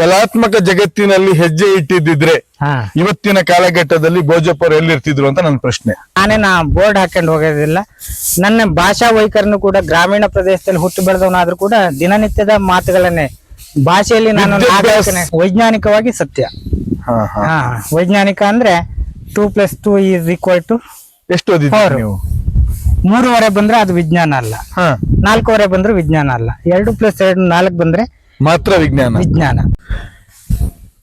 ಕಲಾತ್ಮಕ ಜಗತ್ತಿನಲ್ಲಿ ಹೆಜ್ಜೆ ಇಟ್ಟಿದ್ದಿದ್ರೆ ಇವತ್ತಿನ ಕಾಲಘಟ್ಟದಲ್ಲಿ ಭೋಜಪ್ಪರು ಎಲ್ಲಿರ್ತಿದ್ರು ಅಂತ ನನ್ನ ಪ್ರಶ್ನೆ. ನಾನೇನ ಬೋರ್ಡ್ ಹಾಕೊಂಡು ಹೋಗೋದಿಲ್ಲ. ನನ್ನ ಭಾಷಾ ವೈಖರಿನೂ ಕೂಡ ಗ್ರಾಮೀಣ ಪ್ರದೇಶದಲ್ಲಿ ಹುಟ್ಟು ಬೆಳೆದವನಾದ್ರೂ ಕೂಡ ದಿನನಿತ್ಯದ ಮಾತುಗಳನ್ನೇ ಭಾಷೆಯಲ್ಲಿ ನಾನು ವೈಜ್ಞಾನಿಕವಾಗಿ ಸತ್ಯ. ವೈಜ್ಞಾನಿಕ ಅಂದ್ರೆ two plus two is equal to ಎಷ್ಟು ನೀವು? ಮೂರುವರೆ ಬಂದ್ರೆ ಅದು ವಿಜ್ಞಾನ ಅಲ್ಲ. ನಾಲ್ಕೂವರೆ ಬಂದ್ರೆ ವಿಜ್ಞಾನ ಅಲ್ಲ. ಎರಡು ಪ್ಲಸ್ ಎರಡು ನಾಲ್ಕು ಬಂದ್ರೆ ಮಾತ್ರ ವಿಜ್ಞಾನ. ವಿಜ್ಞಾನ.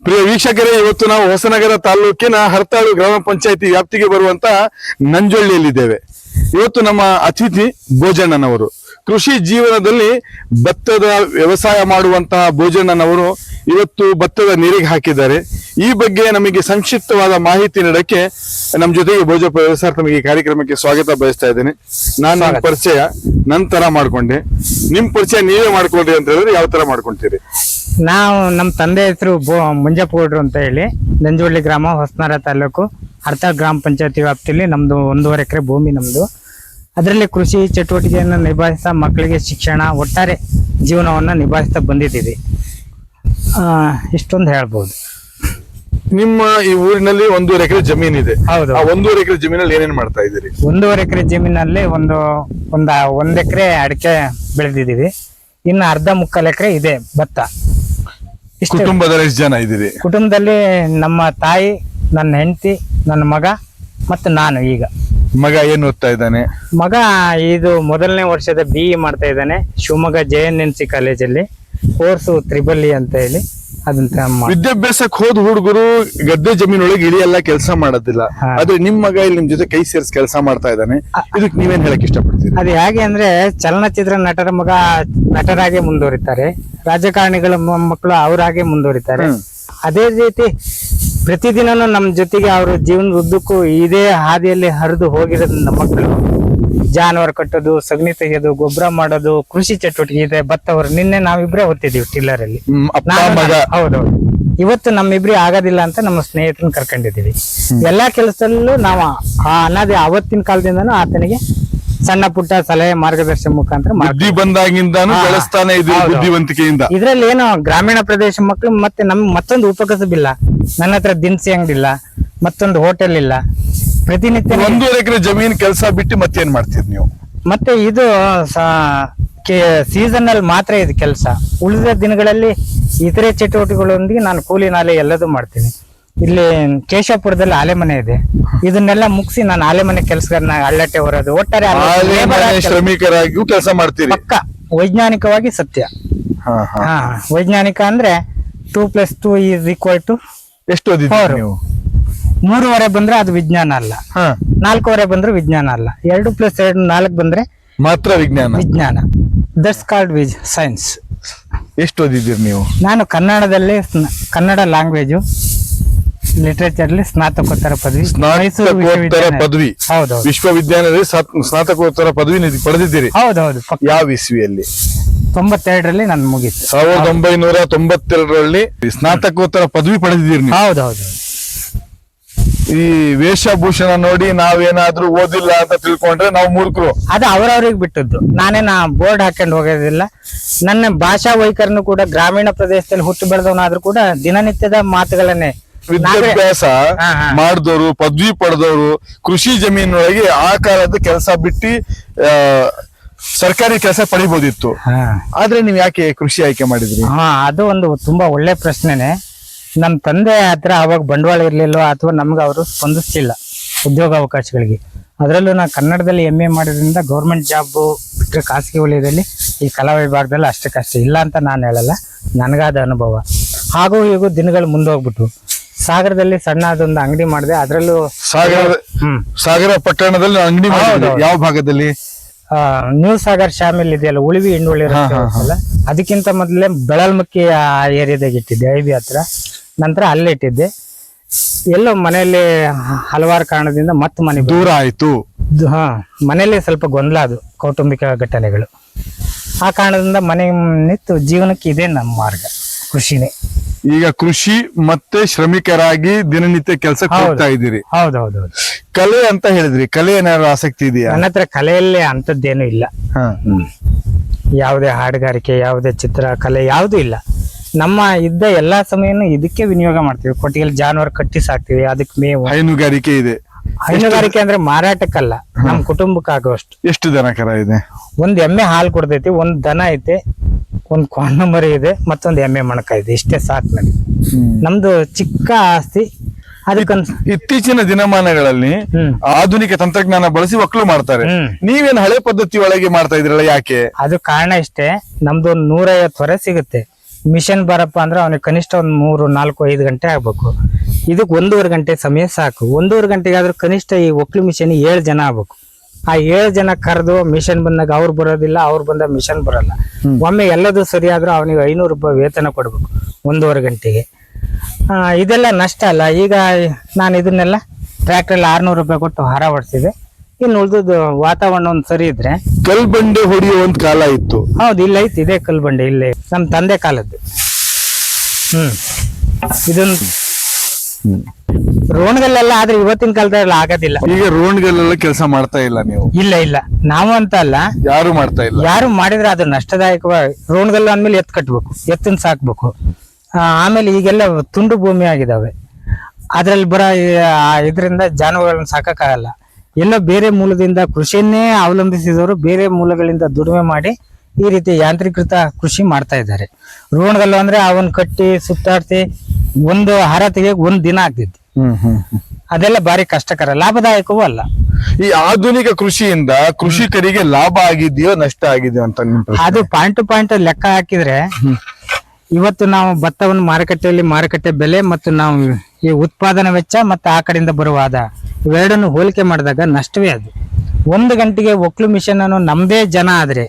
ಪ್ರಿಯ ವೀಕ್ಷಕರೇ ಇವತ್ತು ನಾವು ಹೊಸನಗರ ತಾಲೂಕಿನ ಹರ್ತಾಳು ಗ್ರಾಮ ಪಂಚಾಯತಿ ವ್ಯಾಪ್ತಿಗೆ ಬರುವಂತ ನಂಜೊಳ್ಳಿಯಲ್ಲಿದ್ದೇವೆ. ಇವತ್ತು ನಮ್ಮ ಅತಿಥಿ ಭೋಜಣ್ಣನವರು. ಕೃಷಿ ಜೀವನದಲ್ಲಿ ಭತ್ತದ ವ್ಯವಸಾಯ ಮಾಡುವಂತಹ ಭೋಜಣ್ಣನವರು ಇವತ್ತು ಭತ್ತದ ನೀರಿಗೆ ಹಾಕಿದ್ದಾರೆ. ಈ ಬಗ್ಗೆ ನಮಗೆ ಸಂಕ್ಷಿಪ್ತವಾದ ಮಾಹಿತಿ ನೀಡಕ್ಕೆ ನಮ್ಮ ಜೊತೆಗೆ ಭೋಜಪ್ಪ ಸರ್ ತಮಗೆ ಕಾರ್ಯಕ್ರಮಕ್ಕೆ ಸ್ವಾಗತ ಬಯಸ್ತಾ ಇದ್ದೇನೆ. ನಾನು ನನ್ನ ಪರಿಚಯ ನಂತರ ಮಾಡ್ಕೊಂಡೆ. ನಿಮ್ ಪರಿಚಯ ನೀವೇ ಮಾಡ್ಕೊಂಡ್ರಿ ಅಂತ ಹೇಳಿದ್ರೆ ಯಾವ ತರ ಮಾಡ್ಕೊಂತೀರಿ ನಾವು ನಮ್ಮ ತಂದೆ ಹೆಸರು ಮುಂಜಪ್ಪಗೌಡ್ರು ಅಂತ ಹೇಳಿ. ನಂಜುವಳ್ಳಿ ಗ್ರಾಮ, ಹೊಸನರ ತಾಲೂಕು, ಅರ್ಥ ಗ್ರಾಮ ಪಂಚಾಯತಿ ವ್ಯಾಪ್ತಿಯಲ್ಲಿ ನಮ್ದು ಒಂದೂವರೆ ಎಕರೆ ಭೂಮಿ ನಮ್ದು. ಅದರಲ್ಲಿ ಕೃಷಿ ಚಟುವಟಿಕೆಯನ್ನು ನಿಭಾಯಿಸ್ತಾ ಮಕ್ಕಳಿಗೆ ಶಿಕ್ಷಣ, ಒಟ್ಟಾರೆ ಜೀವನವನ್ನು ನಿಭಾಯಿಸ್ತಾ ಬಂದಿದ್ದೀವಿ. ಇಷ್ಟೊಂದು ಹೇಳ್ಬೋದು. ನಿಮ್ಮ ಈ ಊರಿನಲ್ಲಿ ಒಂದೂವರೆ ಎಕರೆ ಜಮೀನಿದೆ. ಹೌದು. ಆ ಒಂದೂವರೆ ಎಕರೆ ಜಮೀನಲ್ಲಿ ಏನೇನ್ ಮಾಡ್ತಾ ಇದ್ದೀರಿ? ಒಂದೂವರೆ ಎಕರೆ ಜಮೀನಲ್ಲಿ ಒಂದು ಒಂದ ಒಂದ್ ಎಕರೆ ಅಡಿಕೆ ಬೆಳೆದಿದ್ದೀವಿ. ಇನ್ನು ಅರ್ಧ ಮುಕ್ಕಾಲು ಎಕರೆ ಇದೆ ಭತ್ತ. ಇಷ್ಟೇ. ಕುಟುಂಬದಲ್ಲಿ ಎಷ್ಟು ಜನ ಇದ್ದೀರಿ? ಕುಟುಂಬದಲ್ಲಿ ನಮ್ಮ ತಾಯಿ ನನ್ನ ಹೆಂಡತಿ ನನ್ನ ಮಗ ಮತ್ತು ನಾನು ಈಗ. ಮಗ ಏನ್ ಓದ್ತಾ ಇದ್ದಾನೆ? ಮಗ ಇದು ಮೊದಲನೇ ವರ್ಷದ ಬಿ ಇ ಮಾಡ್ತಾ ಇದ್ದಾನೆ. Shivamogga J N N C ಕಾಲೇಜಲ್ಲಿ ಕೋರ್ಸು ಇ ಅಂತ ಹೇಳಿ ಅದಂತ ಮಾ- ವಿದ್ಯಾಭ್ಯಾಸಕ್ಕೆ ಹೋದ ಹುಡುಗರು ಗದ್ದೆ ಜಮೀನೊಳಗೆ ಎಲ್ಲ ಕೆಲಸ ಮಾಡೋದಿಲ್ಲ. ಆದ್ರೆ ನಿಮ್ ಮಗ ಇಲ್ಲಿ ನಿಮ್ ಜೊತೆ ಕೈ ಸೇರಿಸಿ ಕೆಲಸ ಮಾಡ್ತಾ ಇದ್ದಾನೆ. ಇದಕ್ಕೆ ನೀವೇನ್ ಹೇಳಕ್ ಇಷ್ಟಪಡ್ತೀರಿ? ಅದು ಹೇಗೆ ಅಂದ್ರೆ ಚಲನಚಿತ್ರ ನಟರ ಮಗ ನಟರಾಗೆ ಮುಂದುವರಿತಾರೆ. ರಾಜಕಾರಣಿಗಳ ಮಕ್ಕಳು ಅವರಾಗೆ ಮುಂದುವರಿತಾರೆ. ಅದೇ ರೀತಿ ಪ್ರತಿದಿನನೂ ನಮ್ಮ ಜೊತೆಗೆ ಅವರು ಜೀವನದ ಉದ್ದಕ್ಕೂ ಇದೇ ಹಾದಿಯಲ್ಲಿ ಹರಿದು ಹೋಗಿರೋದ್ರಿಂದ ಮಕ್ಕಳು ಜಾನುವಾರು ಕಟ್ಟೋದು ಸಗಣಿ ತೆಗೆಯೋದು ಗೊಬ್ಬರ ಮಾಡೋದು ಕೃಷಿ ಚಟುವಟಿಕೆ ಇದೆ ಭತ್ತವರು ನಿನ್ನೆ ನಾವಿಬ್ರೇ ಹೊತ್ತಿದ್ದೀವಿ ಟಿಲ್ಲರ್ ಅಲ್ಲಿ ಹೌದೌದು ಇವತ್ತು ನಮ್ಮಿಬ್ರಿ ಆಗೋದಿಲ್ಲ ಅಂತ ನಮ್ಮ ಸ್ನೇಹಿತರನ್ನ ಕರ್ಕೊಂಡಿದ್ದೀವಿ. ಎಲ್ಲಾ ಕೆಲಸದಲ್ಲೂ ನಾವು ಆ ಅನಾದಿ ಅವತ್ತಿನ ಕಾಲದಿಂದನೂ ಆತನಿಗೆ ಸಣ್ಣ ಪುಟ್ಟ ಸಲಹೆ ಮಾರ್ಗದರ್ಶನ ಮುಖಾಂತರ ಬುದ್ಧಿ ಬಂದಾಗಿಂದಾನು. ಬೆಳೆಸ್ತಾನೆ ಬುದ್ಧಿವಂತಿಕೆಯಿಂದ. ಇದ್ರಲ್ಲಿ ಏನು ಗ್ರಾಮೀಣ ಪ್ರದೇಶ ಮಕ್ಕಳು ಮತ್ತೆ ನಮ್ ಮತ್ತೊಂದು ಉಪಕಸಬಿಲ್ಲ ನನ್ನ ಹತ್ರ ದಿನಸಿ ಅಂಗಡಿ ಇಲ್ಲ ಮತ್ತೊಂದು ಹೋಟೆಲ್ ಇಲ್ಲ. ಪ್ರತಿನಿತ್ಯ ಒಂದೂವರೆ ಎಕರೆ ಜಮೀನ್ ಕೆಲಸ ಬಿಟ್ಟು ಮತ್ತೇನ್ ಮಾಡ್ತೀರಿ ನೀವು? ಮತ್ತೆ ಇದು ಸೀಸನ್ ಅಲ್ಲಿ ಮಾತ್ರ ಇದು ಕೆಲಸ. ಉಳಿದ ದಿನಗಳಲ್ಲಿ ಇತರೆ ಚಟುವಟಿಕೆಗಳೊಂದಿಗೆ ನಾನು ಕೂಲಿ ನಾಲೆ ಎಲ್ಲದೂ ಮಾಡ್ತೀನಿ. ಇಲ್ಲಿ ಕೇಶವಪುರದಲ್ಲಿ ಆಲೆಮನೆ ಇದೆ. ಇದನ್ನೆಲ್ಲ ಮುಗಿಸಿ ನಾನು ಆಲೆಮನೆ ಕೆಲಸಗಾರನ ಅಳ್ಳಟ್ಟೆ ಹೊರೋದು ಒಟ್ಟಾರೆ ಮನೆ ಶ್ರಮಿಕರಾಗಿಯೂ ಕೆಲಸ ಮಾಡ್ತೀರಿ? ಪಕ್ಕ ವೈಜ್ಞಾನಿಕವಾಗಿ ಸತ್ಯ. ಹಾ ವೈಜ್ಞಾನಿಕ ಅಂದ್ರೆ two plus two is equal to ಎಷ್ಟು ನೀವು? ಮೂರುವರೆ ಬಂದ್ರೆ ಅದು ವಿಜ್ಞಾನ ಅಲ್ಲ. ನಾಲ್ಕೂವರೆ ಬಂದ್ರೆ ವಿಜ್ಞಾನ ಅಲ್ಲ. ಎರಡು ಪ್ಲಸ್ ಎರಡು ನಾಲ್ಕು ಬಂದ್ರೆ ಮಾತ್ರ ವಿಜ್ಞಾನ. ವಿಜ್ಞಾನ. ದಟ್ಸ್ ಕಾಲ್ಡ್ ವಿಜ್ ಸೈನ್ಸ್ ಎಷ್ಟು ಓದಿದ್ದೀರಿ ನೀವು? ನಾನು ಕನ್ನಡದಲ್ಲಿ ಕನ್ನಡ ಲ್ಯಾಂಗ್ವೇಜು ಲಿಟ್ರೇಚರ್ಲಿ ಸ್ನಾತಕೋತ್ತರ ಪದವಿ ಸ್ನಾತಕೋತ್ತರ. ಪದವಿ. ಹೌದು ವಿಶ್ವವಿದ್ಯಾಲಯದಲ್ಲಿ ಸ್ನಾತ್- ಸ್ನಾತಕೋತ್ತರ ಪದವಿ ಪಡೆದಿದ್ದೀರಿ? ಹೌದೌದು ಹೌದು ಯಾವ ಇಸ್ವಿಯಲ್ಲಿ? ತೊಂಬತ್ತೆರಡರಲ್ಲಿ ನಾನು ಮುಗೀತು. ಸಾವಿರದ ಒಂಬೈನೂರ ತೊಂಬತ್ತೆರಡರಲ್ಲಿ ಸ್ನಾತಕೋತ್ತರ ಪದವಿ ಪಡೆದಿದ್ದೀರಿ ಹೌದು ಹೌದೌದು. ಈ ವೇಷಭೂಷಣ ನೋಡಿ ನಾವೇನಾದ್ರೂ ಓದಿಲ್ಲ ಅಂತ ತಿಳ್ಕೊಂಡ್ರೆ ನಾವು ಮೂರ್ಖರು. ಅದು ಅವರವ್ರಿಗೆ ಬಿಟ್ಟದ್ದು. ನಾ ಬೋರ್ಡ್ ಹಾಕೊಂಡು ಹೋಗೋದಿಲ್ಲ. ನನ್ನ ಭಾಷಾ ವೈಖರನು ಕೂಡ ಗ್ರಾಮೀಣ ಪ್ರದೇಶದಲ್ಲಿ ಹುಟ್ಟು ಬೆಳೆದವನಾದ್ರೂ ಕೂಡ ದಿನನಿತ್ಯದ ಮಾತುಗಳನ್ನೇ ವಿದ್ಯಾಭ್ಯಾಸ. ಮಾಡಿದವರು ಪದವಿ ಪಡೆದವರು ಕೃಷಿ ಜಮೀನೊಳಗೆ ಆ ಕಾಲದ ಕೆಲಸ ಬಿಟ್ಟು ಆ, ಸರ್ಕಾರಿ ಕೆಲಸ ಪಡಿಬೋದಿತ್ತು. ಆದ್ರೆ ನೀವ್ ಯಾಕೆ ಕೃಷಿ ಆಯ್ಕೆ ಮಾಡಿದ್ರಿ? ಹಾ ಅದು ಒಂದು ತುಂಬಾ ಒಳ್ಳೆ ಪ್ರಶ್ನೆನೆ. ನಮ್ಮ ತಂದೆ ಹತ್ರ ಅವಾಗ ಬಂಡವಾಳ ಇರಲಿಲ್ಲ ಅಥವಾ ನಮ್ಗೆ ಅವರು ಸ್ಪಂದಿಸ್ತಿಲ್ಲ ಉದ್ಯೋಗ ಅವಕಾಶಗಳಿಗೆ. ಅದರಲ್ಲೂ ನಾನು ಕನ್ನಡದಲ್ಲಿ ಎಂ ಎ ಮಾಡೋದ್ರಿಂದ ಗೌರ್ಮೆಂಟ್ ಜಾಬ್ ಬಿಟ್ಟರೆ ಖಾಸಗಿ ವಲಯದಲ್ಲಿ ಈ ಕಲಾ ವಿಭಾಗದಲ್ಲಿ ಅಷ್ಟಕ್ಕಷ್ಟೇ. ಇಲ್ಲ ಅಂತ ನಾನು ಹೇಳಲ್ಲ. ನನಗಾದ ಅನುಭವ. ಹಾಗೂ ಹೀಗೂ ದಿನಗಳು ಮುಂದೋಗ್ಬಿಟ್ಟು ಸಾಗರದಲ್ಲಿ ಸಣ್ಣ ಅದೊಂದು ಅಂಗಡಿ ಮಾಡಿದೆ. ಅದರಲ್ಲೂ ಸಾಗರ ಹ್ಮ್. ಸಾಗರ ಪಟ್ಟಣದಲ್ಲಿ ಅಂಗಡಿ ಯಾವ ಭಾಗದಲ್ಲಿ? ನ್ಯೂ ಸಾಗರ್ ಶಾಮಿಲ್ ಇದೆಯಲ್ಲ ಉಳಿವಿ ಹಿಂಡುಳಿ ಅದಕ್ಕಿಂತ ಮೊದಲೇ ಬೆಳಲ್ಮಕ್ಕಿ ಆ ಏರಿಯಾದಾಗ ಇಟ್ಟಿದ್ದೆ ಐ ಬಿ ಹತ್ರ. ನಂತರ ಅಲ್ಲೇ ಇಟ್ಟಿದ್ದೆ. ಎಲ್ಲೋ ಮನೆಯಲ್ಲಿ ಹಲವಾರು ಕಾರಣದಿಂದ ಮತ್ತೆ ಮನೆ ದೂರ ಆಯ್ತು. ಹಾ ಮನೆಯಲ್ಲಿ ಸ್ವಲ್ಪ ಗೊಂದಲ ಅದು ಕೌಟುಂಬಿಕ ಘಟನೆಗಳು. ಆ ಕಾರಣದಿಂದ ಮನೆ ನಿಂತು ಜೀವನಕ್ಕೆ ಇದೆ ನಮ್ಮ ಮಾರ್ಗ ಕೃಷಿನೇ. ಈಗ ಕೃಷಿ ಮತ್ತೆ ಶ್ರಮಿಕರಾಗಿ ದಿನನಿತ್ಯ ಕೆಲಸ. ಹೋಗ್ತಾ ಇದ್ದೀರಿ. ಹೌದೌದು ಕಲೆ ಅಂತ ಹೇಳಿದ್ರಿ ಕಲೆ ಏನಾದ್ರು ಆಸಕ್ತಿ ಇದೆಯಾ? ನನ್ನ ಹತ್ರ ಕಲೆಯಲ್ಲಿ ಅಂತದ್ದೇನು ಇಲ್ಲ. ಹಾ. ಯಾವುದೇ ಹಾಡುಗಾರಿಕೆ ಯಾವುದೇ ಚಿತ್ರ ಕಲೆ ಯಾವುದೂ ಇಲ್ಲ. ನಮ್ಮ ಇದ್ದ ಎಲ್ಲಾ ಸಮಯನು ಇದಕ್ಕೆ ವಿನಿಯೋಗ ಮಾಡ್ತೀವಿ. ಕೊಟ್ಟಿಗೆಲ್ ಜಾನುವಾರು ಕಟ್ಟಿ ಸಾಕ್ತಿವಿ ಅದಕ್ಕೆ ಮೇವು. ಹೈನುಗಾರಿಕೆ ಇದೆ. ಹೈನುಗಾರಿಕೆ ಅಂದ್ರೆ ಮಾರಾಟಕ್ಕಲ್ಲ ನಮ್ ಕುಟುಂಬಕ್ಕೆ ಆಗುವಷ್ಟು. ಎಷ್ಟು ದನ ಕರ ಇದೆ? ಒಂದ್ ಎಮ್ಮೆ ಹಾಲು ಕೊಡ್ತೈತಿ ಒಂದ್ ದನ ಐತೆ ಒಂದ್ ಕೊಣ್ಣ ಮರಿ ಇದೆ ಮತ್ತೊಂದ್ ಎಮ್ಮೆ ಮಣಕ ಇದೆ. ಇಷ್ಟೇ ಸಾಕು ನನಗೆ ನಮ್ದು ಚಿಕ್ಕ ಆಸ್ತಿ. ಅದಕ್ಕಂತ ಇತ್ತೀಚಿನ ದಿನಮಾನಗಳಲ್ಲಿ ಆಧುನಿಕ ತಂತ್ರಜ್ಞಾನ ಬಳಸಿ ಒಕ್ಕಲು ಮಾಡ್ತಾರೆ. ನೀವೇನು ನೀವೇನ್ ಹಳೆ ಪದ್ಧತಿ ಒಳಗೆ ಮಾಡ್ತಾ ಇದ್ರಲ್ಲ ಯಾಕೆ? ಅದು ಕಾರಣ ಇಷ್ಟೇ ನಮ್ದು ಒಂದ್ ನೂರೈವತ್ತು ಹೊರೆ ಸಿಗುತ್ತೆ. ಮಿಷನ್ ಬರಪ್ಪ ಅಂದ್ರೆ ಅವನಿಗೆ ಕನಿಷ್ಠ ಒಂದು ಮೂರು ನಾಲ್ಕು ಐದು ಗಂಟೆ ಆಗ್ಬೇಕು. ಇದಕ್ಕೆ ಒಂದೂವರೆ ಗಂಟೆ ಸಮಯ ಸಾಕು. ಒಂದೂವರೆ ಗಂಟೆಗೆ ಆದ್ರೂ ಕನಿಷ್ಠ ಈ ಒಕ್ಲು ಮಿಷನ್ ಏಳು ಜನ ಆಗ್ಬೇಕು. ಆ ಏಳು ಜನ ಕರೆದು ಮಿಷನ್ ಬಂದಾಗ ಅವ್ರು ಬರೋದಿಲ್ಲ ಅವ್ರು ಬಂದಾಗ ಮಿಷನ್ ಬರಲ್ಲ. ಒಮ್ಮೆ ಎಲ್ಲದೂ ಸರಿ ಆದ್ರೂ ಅವನಿಗೆ ಐನೂರು ರೂಪಾಯಿ ವೇತನ ಕೊಡ್ಬೇಕು ಒಂದೂವರೆ ಗಂಟೆಗೆ. ಇದೆಲ್ಲ ನಷ್ಟ ಅಲ್ಲ. ಈಗ ನಾನು ಇದನ್ನೆಲ್ಲ ಟ್ರ್ಯಾಕ್ಟ್ರಲ್ಲಿ ಆರ್ನೂರು ರೂಪಾಯಿ ಕೊಟ್ಟು ಹಾರ ಹೊಡ್ಸಿದೆ ಇನ್ನು ಉಳಿದದ್ದು ವಾತಾವರಣ ಒಂದ್ ಸರಿ ಇದ್ರೆ. ಕಲ್ಬಂಡೆ ಬಂಡೆ ಹೊಡೆಯೋ ಒಂದ್ ಕಾಲ ಇತ್ತು. ಹೌದು ಇಲ್ಲ ಐತಿ ಇದೇ ಕಲ್ಬಂಡೆ ಇಲ್ಲೇ. ನಮ್ಮ ತಂದೆ ಕಾಲದ್ದು. ಹ್ಮ್. ಇದೊಂದು ರೋಣಗಲ್ಲೆಲ್ಲ ಆದ್ರೆ ಇವತ್ತಿನ ಕಾಲದಲ್ಲಿ ಆಗೋದಿಲ್ಲ. ಈಗ ರೋಣಗಲ್ಲೆಲ್ಲ ಕೆಲಸ ಮಾಡ್ತಾ ಇಲ್ಲ ನೀವು. ಇಲ್ಲ ಇಲ್ಲ. ನಾವು ಅಂತ ಅಲ್ಲ. ಯಾರು ಮಾಡ್ತಾ ಇಲ್ಲ? ಯಾರು ಮಾಡಿದ್ರೆ ಅದು ನಷ್ಟದಾಯಕವಾಗಿ ರೋಣಗಲ್ಲು ಅಂದ್ಮೇಲೆ ಎತ್ತು ಕಟ್ಬೇಕು ಎತ್ತನ್ ಸಾಕ್ಬೇಕು. ಆ, ಆಮೇಲೆ ಈಗೆಲ್ಲ ತುಂಡು ಭೂಮಿ ಆಗಿದಾವೆ. ಅದ್ರಲ್ಲಿ ಬರೋ ಇದರಿಂದ ಜಾನುವಾರುಗಳನ್ನ ಸಾಕಕ್ಕಾಗಲ್ಲ. ಎಲ್ಲೋ ಬೇರೆ ಮೂಲದಿಂದ ಕೃಷಿಯನ್ನೇ ಅವಲಂಬಿಸಿದವರು ಬೇರೆ ಮೂಲಗಳಿಂದ ದುಡಿಮೆ ಮಾಡಿ ಈ ರೀತಿ ಯಾಂತ್ರೀಕೃತ ಕೃಷಿ ಮಾಡ್ತಾ ಇದ್ದಾರೆ. ರೋಣಗಲ್ಲು ಅಂದ್ರೆ ಅವನ್ ಕಟ್ಟಿ ಸುತ್ತಾಡ್ತಿ ಒಂದು ಹಾರ ತೆಗಿಯಕ್ ಒಂದ್ ದಿನ ಆಗ್ತಿತ್ತು. ಅದೆಲ್ಲ ಬಾರಿ ಕಷ್ಟಕರ ಲಾಭದಾಯಕವೂ ಅಲ್ಲ. ಈ ಆಧುನಿಕ ಕೃಷಿಯಿಂದ ಕೃಷಿಕರಿಗೆ ಲಾಭ ಆಗಿದೆಯೋ ನಷ್ಟ ಆಗಿದೆಯೋ ಅಂತ ಅದು ಪಾಯಿಂಟ್ ಟು ಪಾಯಿಂಟ್ ಲೆಕ್ಕ ಹಾಕಿದ್ರೆ ಇವತ್ತು ನಾವು ಭತ್ತವನ್ನು ಮಾರುಕಟ್ಟೆಯಲ್ಲಿ ಮಾರುಕಟ್ಟೆ ಬೆಲೆ ಮತ್ತು ನಾವು ಈ ಉತ್ಪಾದನಾ ವೆಚ್ಚ ಮತ್ತು ಆ ಕಡೆಯಿಂದ ಬರುವ ಆದಾಯ ಇವೆರಡನ್ನು ಹೋಲಿಕೆ ಮಾಡಿದಾಗ ನಷ್ಟವೇ ಅದು. ಒಂದು ಗಂಟೆಗೆ ಒಕ್ಕಲು ಮಿಷನ್ ಅನ್ನು ನಮ್ದೇ ಜನ ಆದ್ರೆ.